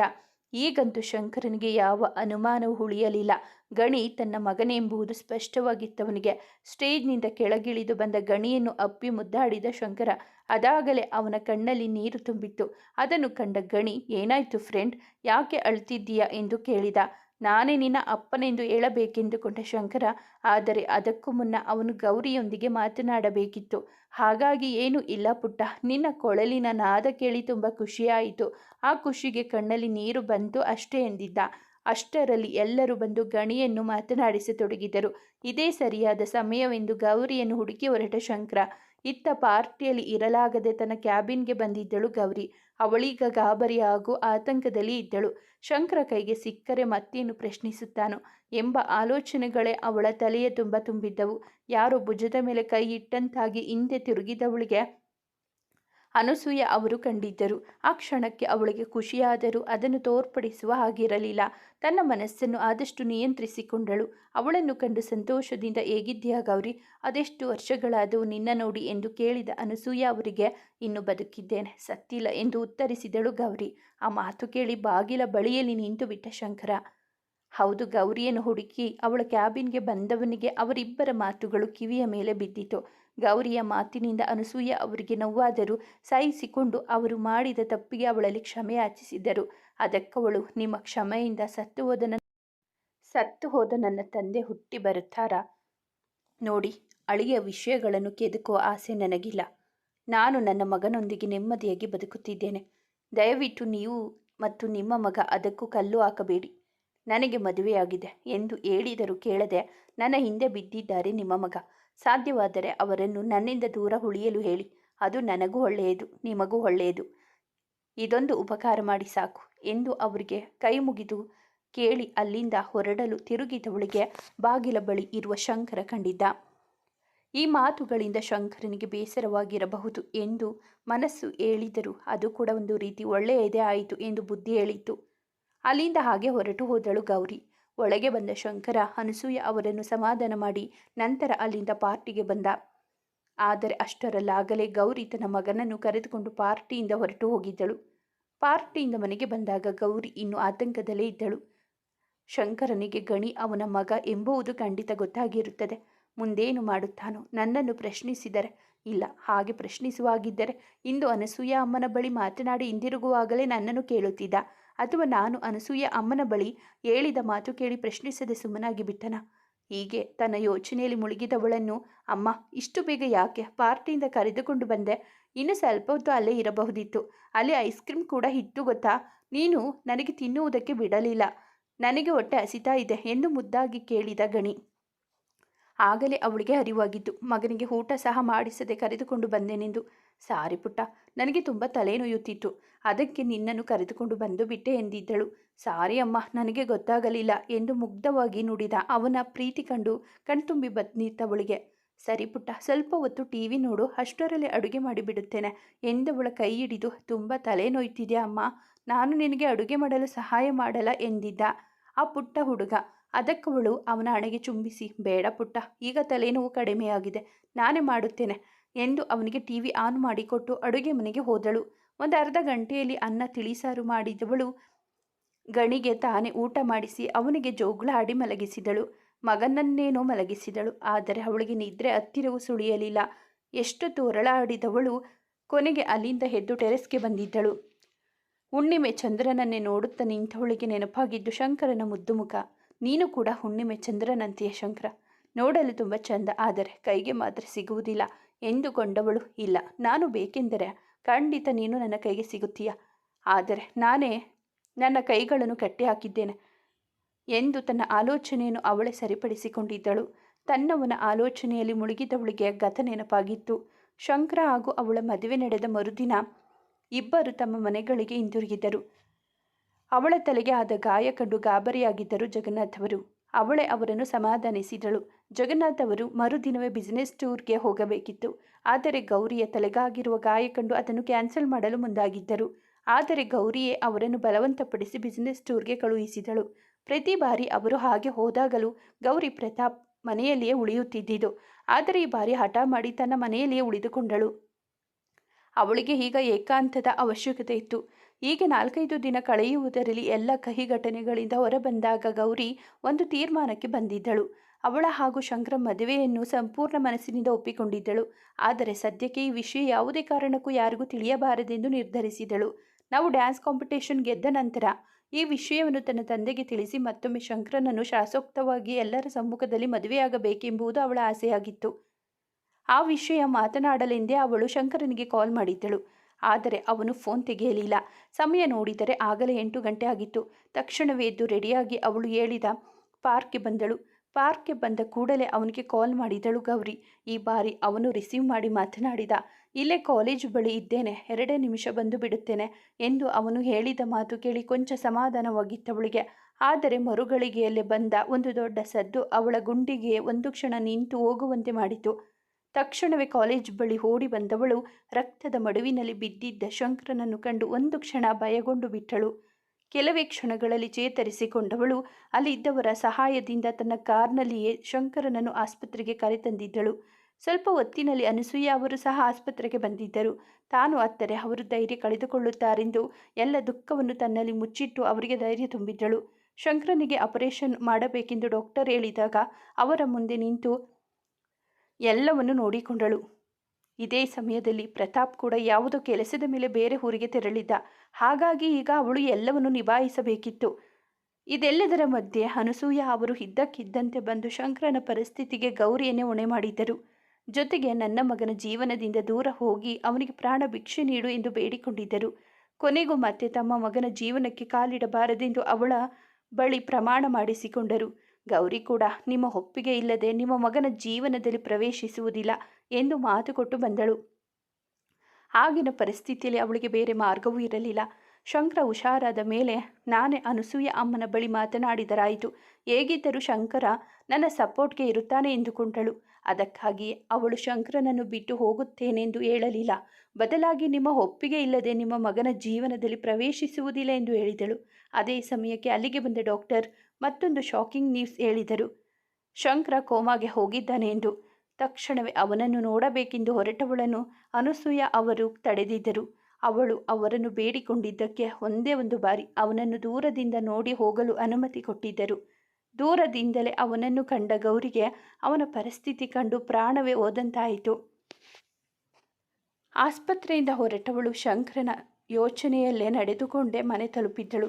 ಈಗಂತೂ ಶಂಕರನಿಗೆ ಯಾವ ಅನುಮಾನವೂ ಉಳಿಯಲಿಲ್ಲ. ಗಣಿ ತನ್ನ ಮಗನೆಂಬುದು ಸ್ಪಷ್ಟವಾಗಿತ್ತವನಿಗೆ. ಸ್ಟೇಜ್ನಿಂದ ಕೆಳಗಿಳಿದು ಬಂದ ಗಣಿಯನ್ನು ಅಪ್ಪಿ ಮುದ್ದಾಡಿದ ಶಂಕರ. ಅದಾಗಲೇ ಅವನ ಕಣ್ಣಲ್ಲಿ ನೀರು ತುಂಬಿತ್ತು. ಅದನ್ನು ಕಂಡ ಗಣಿ, ಏನಾಯ್ತು ಫ್ರೆಂಡ್? ಯಾಕೆ ಅಳ್ತಿದ್ದೀಯಾ? ಎಂದು ಕೇಳಿದ. ನಾನೇ ನಿನ್ನ ಅಪ್ಪನೆಂದು ಹೇಳಬೇಕೆಂದುಕೊಂಡ ಶಂಕರ. ಆದರೆ ಅದಕ್ಕೂ ಮುನ್ನ ಅವನು ಗೌರಿಯೊಂದಿಗೆ ಮಾತನಾಡಬೇಕಿತ್ತು. ಹಾಗಾಗಿ ಏನು ಇಲ್ಲ ಪುಟ್ಟ. ನಿನ್ನ ಕೊಳಲಿನ ನಾದ ಕೇಳಿ ತುಂಬ ಖುಷಿಯಾಯಿತು. ಆ ಖುಷಿಗೆ ಕಣ್ಣಲ್ಲಿ ನೀರು ಬಂತು ಅಷ್ಟೇ ಎಂದಿದ್ದ. ಅಷ್ಟರಲ್ಲಿ ಎಲ್ಲರೂ ಬಂದು ಗಣಿಯನ್ನು ಮಾತನಾಡಿಸತೊಡಗಿದರು ಇದೇ ಸರಿಯಾದ ಸಮಯವೆಂದು ಗೌರಿಯನ್ನು ಹುಡುಕಿ ಹೊರಟ ಶಂಕರ. ಇತ್ತ ಪಾರ್ಟಿಯಲ್ಲಿ ಇರಲಾಗದೆ ತನ್ನ ಕ್ಯಾಬಿನ್ಗೆ ಬಂದಿದ್ದಳು ಗೌರಿ. ಅವಳೀಗ ಗಾಬರಿ ಹಾಗೂ ಆತಂಕದಲ್ಲಿ ಇದ್ದಳು. ಶಂಕರ ಕೈಗೆ ಸಿಕ್ಕರೆ ಮತ್ತೇನು ಪ್ರಶ್ನಿಸುತ್ತಾನೋ ಎಂಬ ಆಲೋಚನೆಗಳೇ ಅವಳ ತಲೆಯ ತುಂಬ ತುಂಬಿದ್ದವು. ಯಾರೋ ಭುಜದ ಮೇಲೆ ಕೈ ಇಟ್ಟಂತಾಗಿ ಹಿಂದೆ ತಿರುಗಿದವಳಿಗೆ ಅನಸೂಯ ಅವರು ಕಂಡಿದ್ದರು. ಆ ಕ್ಷಣಕ್ಕೆ ಅವಳಿಗೆ ಖುಷಿಯಾದರೂ ಅದನ್ನು ತೋರ್ಪಡಿಸುವ ಹಾಗಿರಲಿಲ್ಲ. ತನ್ನ ಮನಸ್ಸನ್ನು ಆದಷ್ಟು ನಿಯಂತ್ರಿಸಿಕೊಂಡಳು. ಅವಳನ್ನು ಕಂಡು ಸಂತೋಷದಿಂದ ಹೇಗಿದ್ದೀಯಾ ಗೌರಿ? ಅದೆಷ್ಟು ವರ್ಷಗಳಾದವು ನಿನ್ನ ನೋಡಿ ಎಂದು ಕೇಳಿದ ಅನಸೂಯ ಅವರಿಗೆ, ಇನ್ನು ಬದುಕಿದ್ದೇನೆ, ಸತ್ತಿಲ್ಲ ಎಂದು ಉತ್ತರಿಸಿದಳು ಗೌರಿ. ಆ ಮಾತು ಕೇಳಿ ಬಾಗಿಲ ಬಳಿಯಲ್ಲಿ ನಿಂತು ಬಿಟ್ಟ ಶಂಕರ. ಹೌದು ಗೌರಿಯನ್ನು ಹುಡುಕಿ ಅವಳ ಕ್ಯಾಬಿನ್ಗೆ ಬಂದವನಿಗೆ ಅವರಿಬ್ಬರ ಮಾತುಗಳು ಕಿವಿಯ ಮೇಲೆ ಬಿದ್ದಿತು. ಗೌರಿಯ ಮಾತಿನಿಂದ ಅನಸೂಯ ಅವರಿಗೆ ನೋವಾದರೂ ಸಹಿಸಿಕೊಂಡು ಅವರು ಮಾಡಿದ ತಪ್ಪಿಗೆ ಅವಳಲ್ಲಿ ಕ್ಷಮೆ ಯಾಚಿಸಿದ್ದರು. ಅದಕ್ಕವಳು, ನಿಮ್ಮ ಕ್ಷಮೆಯಿಂದ ಸತ್ತು ಹೋದ ನನ್ನ ಸತ್ತು ಹೋದ ನನ್ನ ತಂದೆ ಹುಟ್ಟಿ ಬರುತ್ತಾರಾ? ನೋಡಿ, ಅಳಿಯ ವಿಷಯಗಳನ್ನು ಕೆದಕುವ ಆಸೆ ನನಗಿಲ್ಲ. ನಾನು ನನ್ನ ಮಗನೊಂದಿಗೆ ನೆಮ್ಮದಿಯಾಗಿ ಬದುಕುತ್ತಿದ್ದೇನೆ. ದಯವಿಟ್ಟು ನೀವು ಮತ್ತು ನಿಮ್ಮ ಮಗ ಅದಕ್ಕೂ ಕಲ್ಲು ಹಾಕಬೇಡಿ. ನನಗೆ ಮದುವೆಯಾಗಿದೆ ಎಂದು ಹೇಳಿದರೂ ಕೇಳದೆ ನನ್ನ ಹಿಂದೆ ಬಿದ್ದಿದ್ದಾರೆ ನಿಮ್ಮ ಮಗ. ಸಾಧ್ಯವಾದರೆ ಅವರನ್ನು ನನ್ನಿಂದ ದೂರ ಉಳಿಯಲು ಹೇಳಿ. ಅದು ನನಗೂ ಒಳ್ಳೆಯದು, ನಿಮಗೂ ಒಳ್ಳೆಯದು. ಇದೊಂದು ಉಪಕಾರ ಮಾಡಿ ಸಾಕು, ಎಂದು ಅವರಿಗೆ ಕೈ ಮುಗಿದು ಕೇಳಿ ಅಲ್ಲಿಂದ ಹೊರಡಲು ತಿರುಗಿದವಳಿಗೆ ಬಾಗಿಲ ಬಳಿ ಇರುವ ಶಂಕರ ಕಂಡಿದ್ದ. ಈ ಮಾತುಗಳಿಂದ ಶಂಕರನಿಗೆ ಬೇಸರವಾಗಿರಬಹುದು ಎಂದು ಮನಸ್ಸು ಹೇಳಿದರೂ ಅದು ಕೂಡ ಒಂದು ರೀತಿ ಒಳ್ಳೆಯದೇ ಆಯಿತು ಎಂದು ಬುದ್ಧಿ ಹೇಳಿತು ಅಲ್ಲಿಂದ ಹಾಗೆ ಹೊರಟು ಹೋದಳು ಗೌರಿ. ಒಳಗೆ ಬಂದ ಶಂಕರ ಅನಸೂಯ ಅವರನ್ನು ಸಮಾಧಾನ ಮಾಡಿ ನಂತರ ಅಲ್ಲಿಂದ ಪಾರ್ಟಿಗೆ ಬಂದ. ಆದರೆ ಅಷ್ಟರಲ್ಲಾಗಲೇ ಗೌರಿ ತನ್ನ ಮಗನನ್ನು ಕರೆದುಕೊಂಡು ಪಾರ್ಟಿಯಿಂದ ಹೊರಟು ಹೋಗಿದ್ದಳು. ಪಾರ್ಟಿಯಿಂದ ಮನೆಗೆ ಬಂದಾಗ ಗೌರಿ ಇನ್ನು ಆತಂಕದಲ್ಲೇ ಇದ್ದಳು. ಶಂಕರನಿಗೆ ಗಣಿ ಅವನ ಮಗ ಎಂಬುವುದು ಖಂಡಿತ ಗೊತ್ತಾಗಿರುತ್ತದೆ. ಮುಂದೇನು ಮಾಡುತ್ತಾನೋ ನನ್ನನ್ನು ಪ್ರಶ್ನಿಸಿದರೆ, ಇಲ್ಲ ಹಾಗೆ ಪ್ರಶ್ನಿಸುವಾಗಿದ್ದರೆ ಇಂದು ಅನಸೂಯ ಅಮ್ಮನ ಬಳಿ ಮಾತನಾಡಿ ಹಿಂದಿರುಗುವಾಗಲೇ ನನ್ನನ್ನು ಕೇಳುತ್ತಿದ್ದ. ಅಥವಾ ನಾನು ಅನಸೂಯ ಅಮ್ಮನ ಬಳಿ ಹೇಳಿದ ಮಾತು ಕೇಳಿ ಪ್ರಶ್ನಿಸದೆ ಸುಮ್ಮನಾಗಿ ಬಿಟ್ಟನ? ಹೀಗೆ ತನ್ನ ಯೋಚನೆಯಲ್ಲಿ ಮುಳುಗಿದವಳನ್ನು, ಅಮ್ಮ, ಇಷ್ಟು ಬೇಗ ಯಾಕೆ? ಪಾರ್ಟಿಯಿಂದ ಕರೆದುಕೊಂಡು ಬಂದೆ. ಇನ್ನು ಸ್ವಲ್ಪ ಹೊತ್ತು ಅಲ್ಲೇ ಇರಬಹುದಿತ್ತು. ಅಲ್ಲಿ ಐಸ್ ಕ್ರೀಮ್ ಕೂಡ ಇತ್ತು ಗೊತ್ತಾ? ನೀನು ನನಗೆ ತಿನ್ನುವುದಕ್ಕೆ ಬಿಡಲಿಲ್ಲ. ನನಗೆ ಹೊಟ್ಟೆ ಹಸಿತಾ ಇದೆ ಎಂದು ಮುದ್ದಾಗಿ ಕೇಳಿದ ಗಣಿ. ಆಗಲೇ ಅವಳಿಗೆ ಅರಿವಾಗಿದ್ದು ಮಗನಿಗೆ ಊಟ ಸಹ ಮಾಡಿಸದೆ ಕರೆದುಕೊಂಡು ಬಂದೆನೆಂದು. ಸಾರಿ ಪುಟ್ಟ, ನನಗೆ ತುಂಬ ತಲೆನೋಯುತ್ತಿತ್ತು. ಅದಕ್ಕೆ ನಿನ್ನನ್ನು ಕರೆದುಕೊಂಡು ಬಂದು ಬಿಟ್ಟೆ ಎಂದಿದ್ದಳು. ಸಾರಿ ಅಮ್ಮ, ನನಗೆ ಗೊತ್ತಾಗಲಿಲ್ಲ ಎಂದು ಮುಗ್ಧವಾಗಿ ನುಡಿದ ಅವನ ಪ್ರೀತಿ ಕಂಡು ಕಣ್ತುಂಬಿ ಬದ್ನಿತ್ತವಳಿಗೆ ಸರಿ ಪುಟ್ಟ, ಸ್ವಲ್ಪ ಹೊತ್ತು ಟಿ ವಿ ನೋಡು, ಅಷ್ಟರಲ್ಲಿ ಅಡುಗೆ ಮಾಡಿಬಿಡುತ್ತೇನೆ ಎಂದವಳ ಕೈ ಹಿಡಿದು ತುಂಬ ತಲೆನೋಯ್ತಿದೆಯಾ ಅಮ್ಮ? ನಾನು ನಿನಗೆ ಅಡುಗೆ ಮಾಡಲು ಸಹಾಯ ಮಾಡಲ್ಲ ಎಂದಿದ್ದ ಆ ಪುಟ್ಟ ಹುಡುಗ. ಅದಕ್ಕವಳು ಅವನ ಹಣೆಗೆ ಚುಂಬಿಸಿ, ಬೇಡ ಪುಟ್ಟ, ಈಗ ತಲೆನೋವು ಕಡಿಮೆಯಾಗಿದೆ, ನಾನೇ ಮಾಡುತ್ತೇನೆ ಎಂದು ಅವನಿಗೆ ಟಿ ವಿ ಆನ್ ಮಾಡಿಕೊಟ್ಟು ಅಡುಗೆ ಮನೆಗೆ ಹೋದಳು. ಒಂದು ಅರ್ಧ ಗಂಟೆಯಲ್ಲಿ ಅನ್ನ ತಿಳಿಸಾರು ಮಾಡಿದವಳು ಗಣಿಗೆ ತಾನೇ ಊಟ ಮಾಡಿಸಿ ಅವನಿಗೆ ಜೋಗುಳ ಆಡಿ ಮಲಗಿಸಿದಳು. ಮಗನನ್ನೇನೋ ಮಲಗಿಸಿದಳು. ಆದರೆ ಅವಳಿಗೆ ನಿದ್ರೆ ಹತ್ತಿರವೂ ಸುಳಿಯಲಿಲ್ಲ. ಎಷ್ಟು ತೋರಳಾಡಿದವಳು. ಕೊನೆಗೆ ಅಲ್ಲಿಂದ ಎದ್ದು ಟೆರೆಸ್ಗೆ ಬಂದಿದ್ದಳು. ಹುಣ್ಣಿಮೆ ಚಂದ್ರನನ್ನೇ ನೋಡುತ್ತಾ ನಿಂತವಳಿಗೆ ನೆನಪಾಗಿದ್ದು ಶಂಕರನ ಮುದ್ದು ಮುಖ. ನೀನು ಕೂಡ ಹುಣ್ಣಿಮೆ ಚಂದ್ರನಂತೆಯೇ ಶಂಕರ. ನೋಡಲು ತುಂಬ ಚಂದ. ಆದರೆ ಕೈಗೆ ಮಾತ್ರ ಸಿಗುವುದಿಲ್ಲ. ಎಂದುಕೊಂಡವಳು, ಇಲ್ಲ, ನಾನು ಬೇಕೆಂದರೆ ಖಂಡಿತ ನೀನು ನನ್ನ ಕೈಗೆ ಸಿಗುತ್ತೀಯ. ಆದರೆ ನಾನೇ ನನ್ನ ಕೈಗಳನ್ನು ಕಟ್ಟಿ ಹಾಕಿದ್ದೇನೆ ಎಂದು ತನ್ನ ಆಲೋಚನೆಯನ್ನು ಅವಳೇ ಸರಿಪಡಿಸಿಕೊಂಡಿದ್ದಳು. ತನ್ನವನ ಆಲೋಚನೆಯಲ್ಲಿ ಮುಳುಗಿದವಳಿಗೆ ಗತ ನೆನಪಾಗಿತ್ತು. ಶಂಕರ ಹಾಗೂ ಅವಳ ಮದುವೆ ನಡೆದ ಮರುದಿನ ಇಬ್ಬರು ತಮ್ಮ ಮನೆಗಳಿಗೆ ಹಿಂದಿರುಗಿದರು. ಅವಳ ತಲೆಗೆ ಆದ ಗಾಯ ಕಂಡು ಗಾಬರಿಯಾಗಿದ್ದರು ಜಗನ್ನಾಥ್ ಅವರು. ಅವಳೇ ಅವರನ್ನು ಸಮಾಧಾನಿಸಿದಳು. ಜಗನ್ನಾಥ್ ಅವರು ಮರುದಿನವೇ ಬಿಸಿನೆಸ್ ಟೂರ್ಗೆ ಹೋಗಬೇಕಿತ್ತು. ಆದರೆ ಗೌರಿಯ ತಲೆಗಾಗಿರುವ ಗಾಯ ಕಂಡು ಅದನ್ನು ಕ್ಯಾನ್ಸಲ್ ಮಾಡಲು ಮುಂದಾಗಿದ್ದರು. ಆದರೆ ಗೌರಿಯೇ ಅವರನ್ನು ಬಲವಂತಪಡಿಸಿ ಬಿಸಿನೆಸ್ ಟೂರ್ಗೆ ಕಳುಹಿಸಿದಳು. ಪ್ರತಿ ಬಾರಿ ಅವರು ಹಾಗೆ ಹೋದಾಗಲೂ ಗೌರಿ ಪ್ರತಾಪ್ ಮನೆಯಲ್ಲಿಯೇ ಉಳಿಯುತ್ತಿದ್ದಿದ್ದು. ಆದರೆ ಈ ಬಾರಿ ಹಠ ಮಾಡಿ ತನ್ನ ಮನೆಯಲ್ಲಿಯೇ ಉಳಿದುಕೊಂಡಳು. ಅವಳಿಗೆ ಈಗ ಏಕಾಂತದ ಅವಶ್ಯಕತೆ ಇತ್ತು. ಹೀಗೆ ನಾಲ್ಕೈದು ದಿನ ಕಳೆಯುವುದರಲ್ಲಿ ಎಲ್ಲ ಕಹಿ ಘಟನೆಗಳಿಂದ ಹೊರಬಂದಾಗ ಗೌರಿ ಒಂದು ತೀರ್ಮಾನಕ್ಕೆ ಬಂದಿದ್ದಳು. ಅವಳ ಹಾಗೂ ಶಂಕರ ಮದುವೆಯನ್ನು ಸಂಪೂರ್ಣ ಮನಸ್ಸಿನಿಂದ ಒಪ್ಪಿಕೊಂಡಿದ್ದಳು. ಆದರೆ ಸದ್ಯಕ್ಕೆ ಈ ವಿಷಯ ಯಾವುದೇ ಕಾರಣಕ್ಕೂ ಯಾರಿಗೂ ತಿಳಿಯಬಾರದೆಂದು ನಿರ್ಧರಿಸಿದಳು. ನಾವು ಡ್ಯಾನ್ಸ್ ಕಾಂಪಿಟೇಷನ್ ಗೆದ್ದ ನಂತರ ಈ ವಿಷಯವನ್ನು ತನ್ನ ತಂದೆಗೆ ತಿಳಿಸಿ ಮತ್ತೊಮ್ಮೆ ಶಂಕರನನ್ನು ಶಾಸೋಕ್ತವಾಗಿ ಎಲ್ಲರ ಸಮ್ಮುಖದಲ್ಲಿ ಮದುವೆಯಾಗಬೇಕೆಂಬುದು ಅವಳ ಆಸೆಯಾಗಿತ್ತು. ಆ ವಿಷಯ ಮಾತನಾಡಲೆಂದೇ ಅವಳು ಶಂಕರನಿಗೆ ಕಾಲ್ ಮಾಡಿದ್ದಳು. ಆದರೆ ಅವನು ಫೋನ್ ತೆಗೆಯಲಿಲ್ಲ. ಸಮಯ ನೋಡಿದರೆ ಆಗಲೇ ಎಂಟು ಗಂಟೆ ಆಗಿತ್ತು. ತಕ್ಷಣವೇ ಎದ್ದು ರೆಡಿಯಾಗಿ ಅವಳು ಹೇಳಿದ, ಪಾರ್ಕ್ಗೆ ಬಂದಳು. ಪಾರ್ಕ್ಗೆ ಬಂದ ಕೂಡಲೇ ಅವನಿಗೆ ಕಾಲ್ ಮಾಡಿದಳು ಗೌರಿ. ಈ ಬಾರಿ ಅವನು ರಿಸೀವ್ ಮಾಡಿ ಮಾತನಾಡಿದ, ಇಲ್ಲೇ ಕಾಲೇಜ್ ಬಳಿ ಇದ್ದೇನೆ. ಎರಡೇ ನಿಮಿಷ ಬಂದು ಬಿಡುತ್ತೇನೆ ಎಂದು ಅವನು ಹೇಳಿದ ಮಾತು ಕೇಳಿ ಕೊಂಚ ಸಮಾಧಾನವಾಗಿತ್ತವಳಿಗೆ. ಆದರೆ ಮರುಗಳಿಗೆಯಲ್ಲಿ ಬಂದ ಒಂದು ದೊಡ್ಡ ಸದ್ದು ಅವಳ ಗುಂಡಿಗೆ ಒಂದು ಕ್ಷಣ ನಿಂತು ಹೋಗುವಂತೆ ಮಾಡಿತು. ತಕ್ಷಣವೇ ಕಾಲೇಜ್ ಬಳಿ ಓಡಿ ಬಂದವಳು. ರಕ್ತದ ಮಡುವಿನಲ್ಲಿ ಬಿದ್ದಿದ್ದ ಶಂಕರನನ್ನು ಕಂಡು ಒಂದು ಕ್ಷಣ ಭಯಗೊಂಡು ಬಿಟ್ಟಳು. ಕೆಲವೇ ಕ್ಷಣಗಳಲ್ಲಿ ಚೇತರಿಸಿಕೊಂಡವಳು. ಅಲ್ಲಿದ್ದವರ ಸಹಾಯದಿಂದ ತನ್ನ ಕಾರ್ನಲ್ಲಿಯೇ ಶಂಕರನನ್ನು ಆಸ್ಪತ್ರೆಗೆ ಕರೆತಂದಿದ್ದಳು. ಸ್ವಲ್ಪ ಹೊತ್ತಿನಲ್ಲಿ ಅನಸೂಯ ಅವರು ಸಹ ಆಸ್ಪತ್ರೆಗೆ ಬಂದಿದ್ದರು. ತಾನು ಅತ್ತರೆ ಅವರು ಧೈರ್ಯ ಕಳೆದುಕೊಳ್ಳುತ್ತಾರೆಂದು ಎಲ್ಲ ದುಃಖವನ್ನು ತನ್ನಲ್ಲಿ ಮುಚ್ಚಿಟ್ಟು ಅವರಿಗೆ ಧೈರ್ಯ ತುಂಬಿದ್ದಳು. ಶಂಕರನಿಗೆ ಆಪರೇಷನ್ ಮಾಡಬೇಕೆಂದು ಡಾಕ್ಟರ್ ಹೇಳಿದಾಗ ಅವರ ಮುಂದೆ ನಿಂತು ಎಲ್ಲವನ್ನು ನೋಡಿಕೊಂಡಳು. ಇದೇ ಸಮಯದಲ್ಲಿ ಪ್ರತಾಪ್ ಕೂಡ ಯಾವುದೋ ಕೆಲಸದ ಮೇಲೆ ಬೇರೆ ಊರಿಗೆ ತೆರಳಿದ್ದ. ಹಾಗಾಗಿ ಈಗ ಅವಳು ಎಲ್ಲವನ್ನು ನಿಭಾಯಿಸಬೇಕಿತ್ತು. ಇದೆಲ್ಲದರ ಮಧ್ಯೆ ಅನಸೂಯ ಅವರು ಇದ್ದಕ್ಕಿದ್ದಂತೆ ಬಂದು ಶಂಕರನ ಪರಿಸ್ಥಿತಿಗೆ ಗೌರಿಯನ್ನೇ ಹೊಣೆ ಮಾಡಿದ್ದರು. ಜೊತೆಗೆ ನನ್ನ ಮಗನ ಜೀವನದಿಂದ ದೂರ ಹೋಗಿ ಅವನಿಗೆ ಪ್ರಾಣ ಭಿಕ್ಷೆ ನೀಡು ಎಂದು ಬೇಡಿಕೊಂಡಿದ್ದರು. ಕೊನೆಗೂ ಮತ್ತೆ ತಮ್ಮ ಮಗನ ಜೀವನಕ್ಕೆ ಕಾಲಿಡಬಾರದೆಂದು ಅವಳ ಬಳಿ ಪ್ರಮಾಣ ಮಾಡಿಸಿಕೊಂಡರು. ಗೌರಿ ಕೂಡ, ನಿಮ್ಮ ಒಪ್ಪಿಗೆ ಇಲ್ಲದೆ ನಿಮ್ಮ ಮಗನ ಜೀವನದಲ್ಲಿ ಪ್ರವೇಶಿಸುವುದಿಲ್ಲ ಎಂದು ಮಾತು ಕೊಟ್ಟು ಬಂದಳು. ಆಗಿನ ಪರಿಸ್ಥಿತಿಯಲ್ಲಿ ಅವಳಿಗೆ ಬೇರೆ ಮಾರ್ಗವೂ ಇರಲಿಲ್ಲ. ಶಂಕರ ಹುಷಾರಾದ ಮೇಲೆ ನಾನೇ ಅನಸೂಯ ಅಮ್ಮನ ಬಳಿ ಮಾತನಾಡಿದರಾಯಿತು. ಹೇಗಿದ್ದರೂ ಶಂಕರ ನನ್ನ ಸಪೋರ್ಟ್ಗೆ ಇರುತ್ತಾನೆ ಎಂದುಕೊಂಡಳು. ಅದಕ್ಕಾಗಿ ಅವಳು ಶಂಕರನನ್ನು ಬಿಟ್ಟು ಹೋಗುತ್ತೇನೆಂದು ಹೇಳಲಿಲ್ಲ. ಬದಲಾಗಿ ನಿಮ್ಮ ಒಪ್ಪಿಗೆ ಇಲ್ಲದೆ ನಿಮ್ಮ ಮಗನ ಜೀವನದಲ್ಲಿ ಪ್ರವೇಶಿಸುವುದಿಲ್ಲ ಎಂದು ಹೇಳಿದಳು. ಅದೇ ಸಮಯಕ್ಕೆ ಅಲ್ಲಿಗೆ ಬಂದ ಡಾಕ್ಟರ್ ಮತ್ತೊಂದು ಶಾಕಿಂಗ್ ನ್ಯೂಸ್ ಹೇಳಿದರು. ಶಂಕರ ಕೋಮಾಗೆ ಹೋಗಿದ್ದಾನೆ ಎಂದು ತಕ್ಷಣವೇ ಅವನನ್ನು ನೋಡಬೇಕೆಂದು ಹೊರಟವಳನ್ನು ಅನಸೂಯ ಅವರು ತಡೆದಿದ್ದರು. ಅವಳು ಅವರನ್ನು ಬೇಡಿಕೊಂಡಿದ್ದಕ್ಕೆ ಒಂದೇ ಒಂದು ಬಾರಿ ಅವನನ್ನು ದೂರದಿಂದ ನೋಡಿ ಹೋಗಲು ಅನುಮತಿ ಕೊಟ್ಟಿದ್ದರು. ದೂರದಿಂದಲೇ ಅವನನ್ನು ಕಂಡ ಗೌರಿಗೆ ಅವನ ಪರಿಸ್ಥಿತಿ ಕಂಡು ಪ್ರಾಣವೇ ಹೋದಂತಾಯಿತು. ಆಸ್ಪತ್ರೆಯಿಂದ ಹೊರಟವಳು ಶಂಕರನ ಯೋಚನೆಯಲ್ಲೇ ನಡೆದುಕೊಂಡೇ ಮನೆ ತಲುಪಿದ್ದಳು.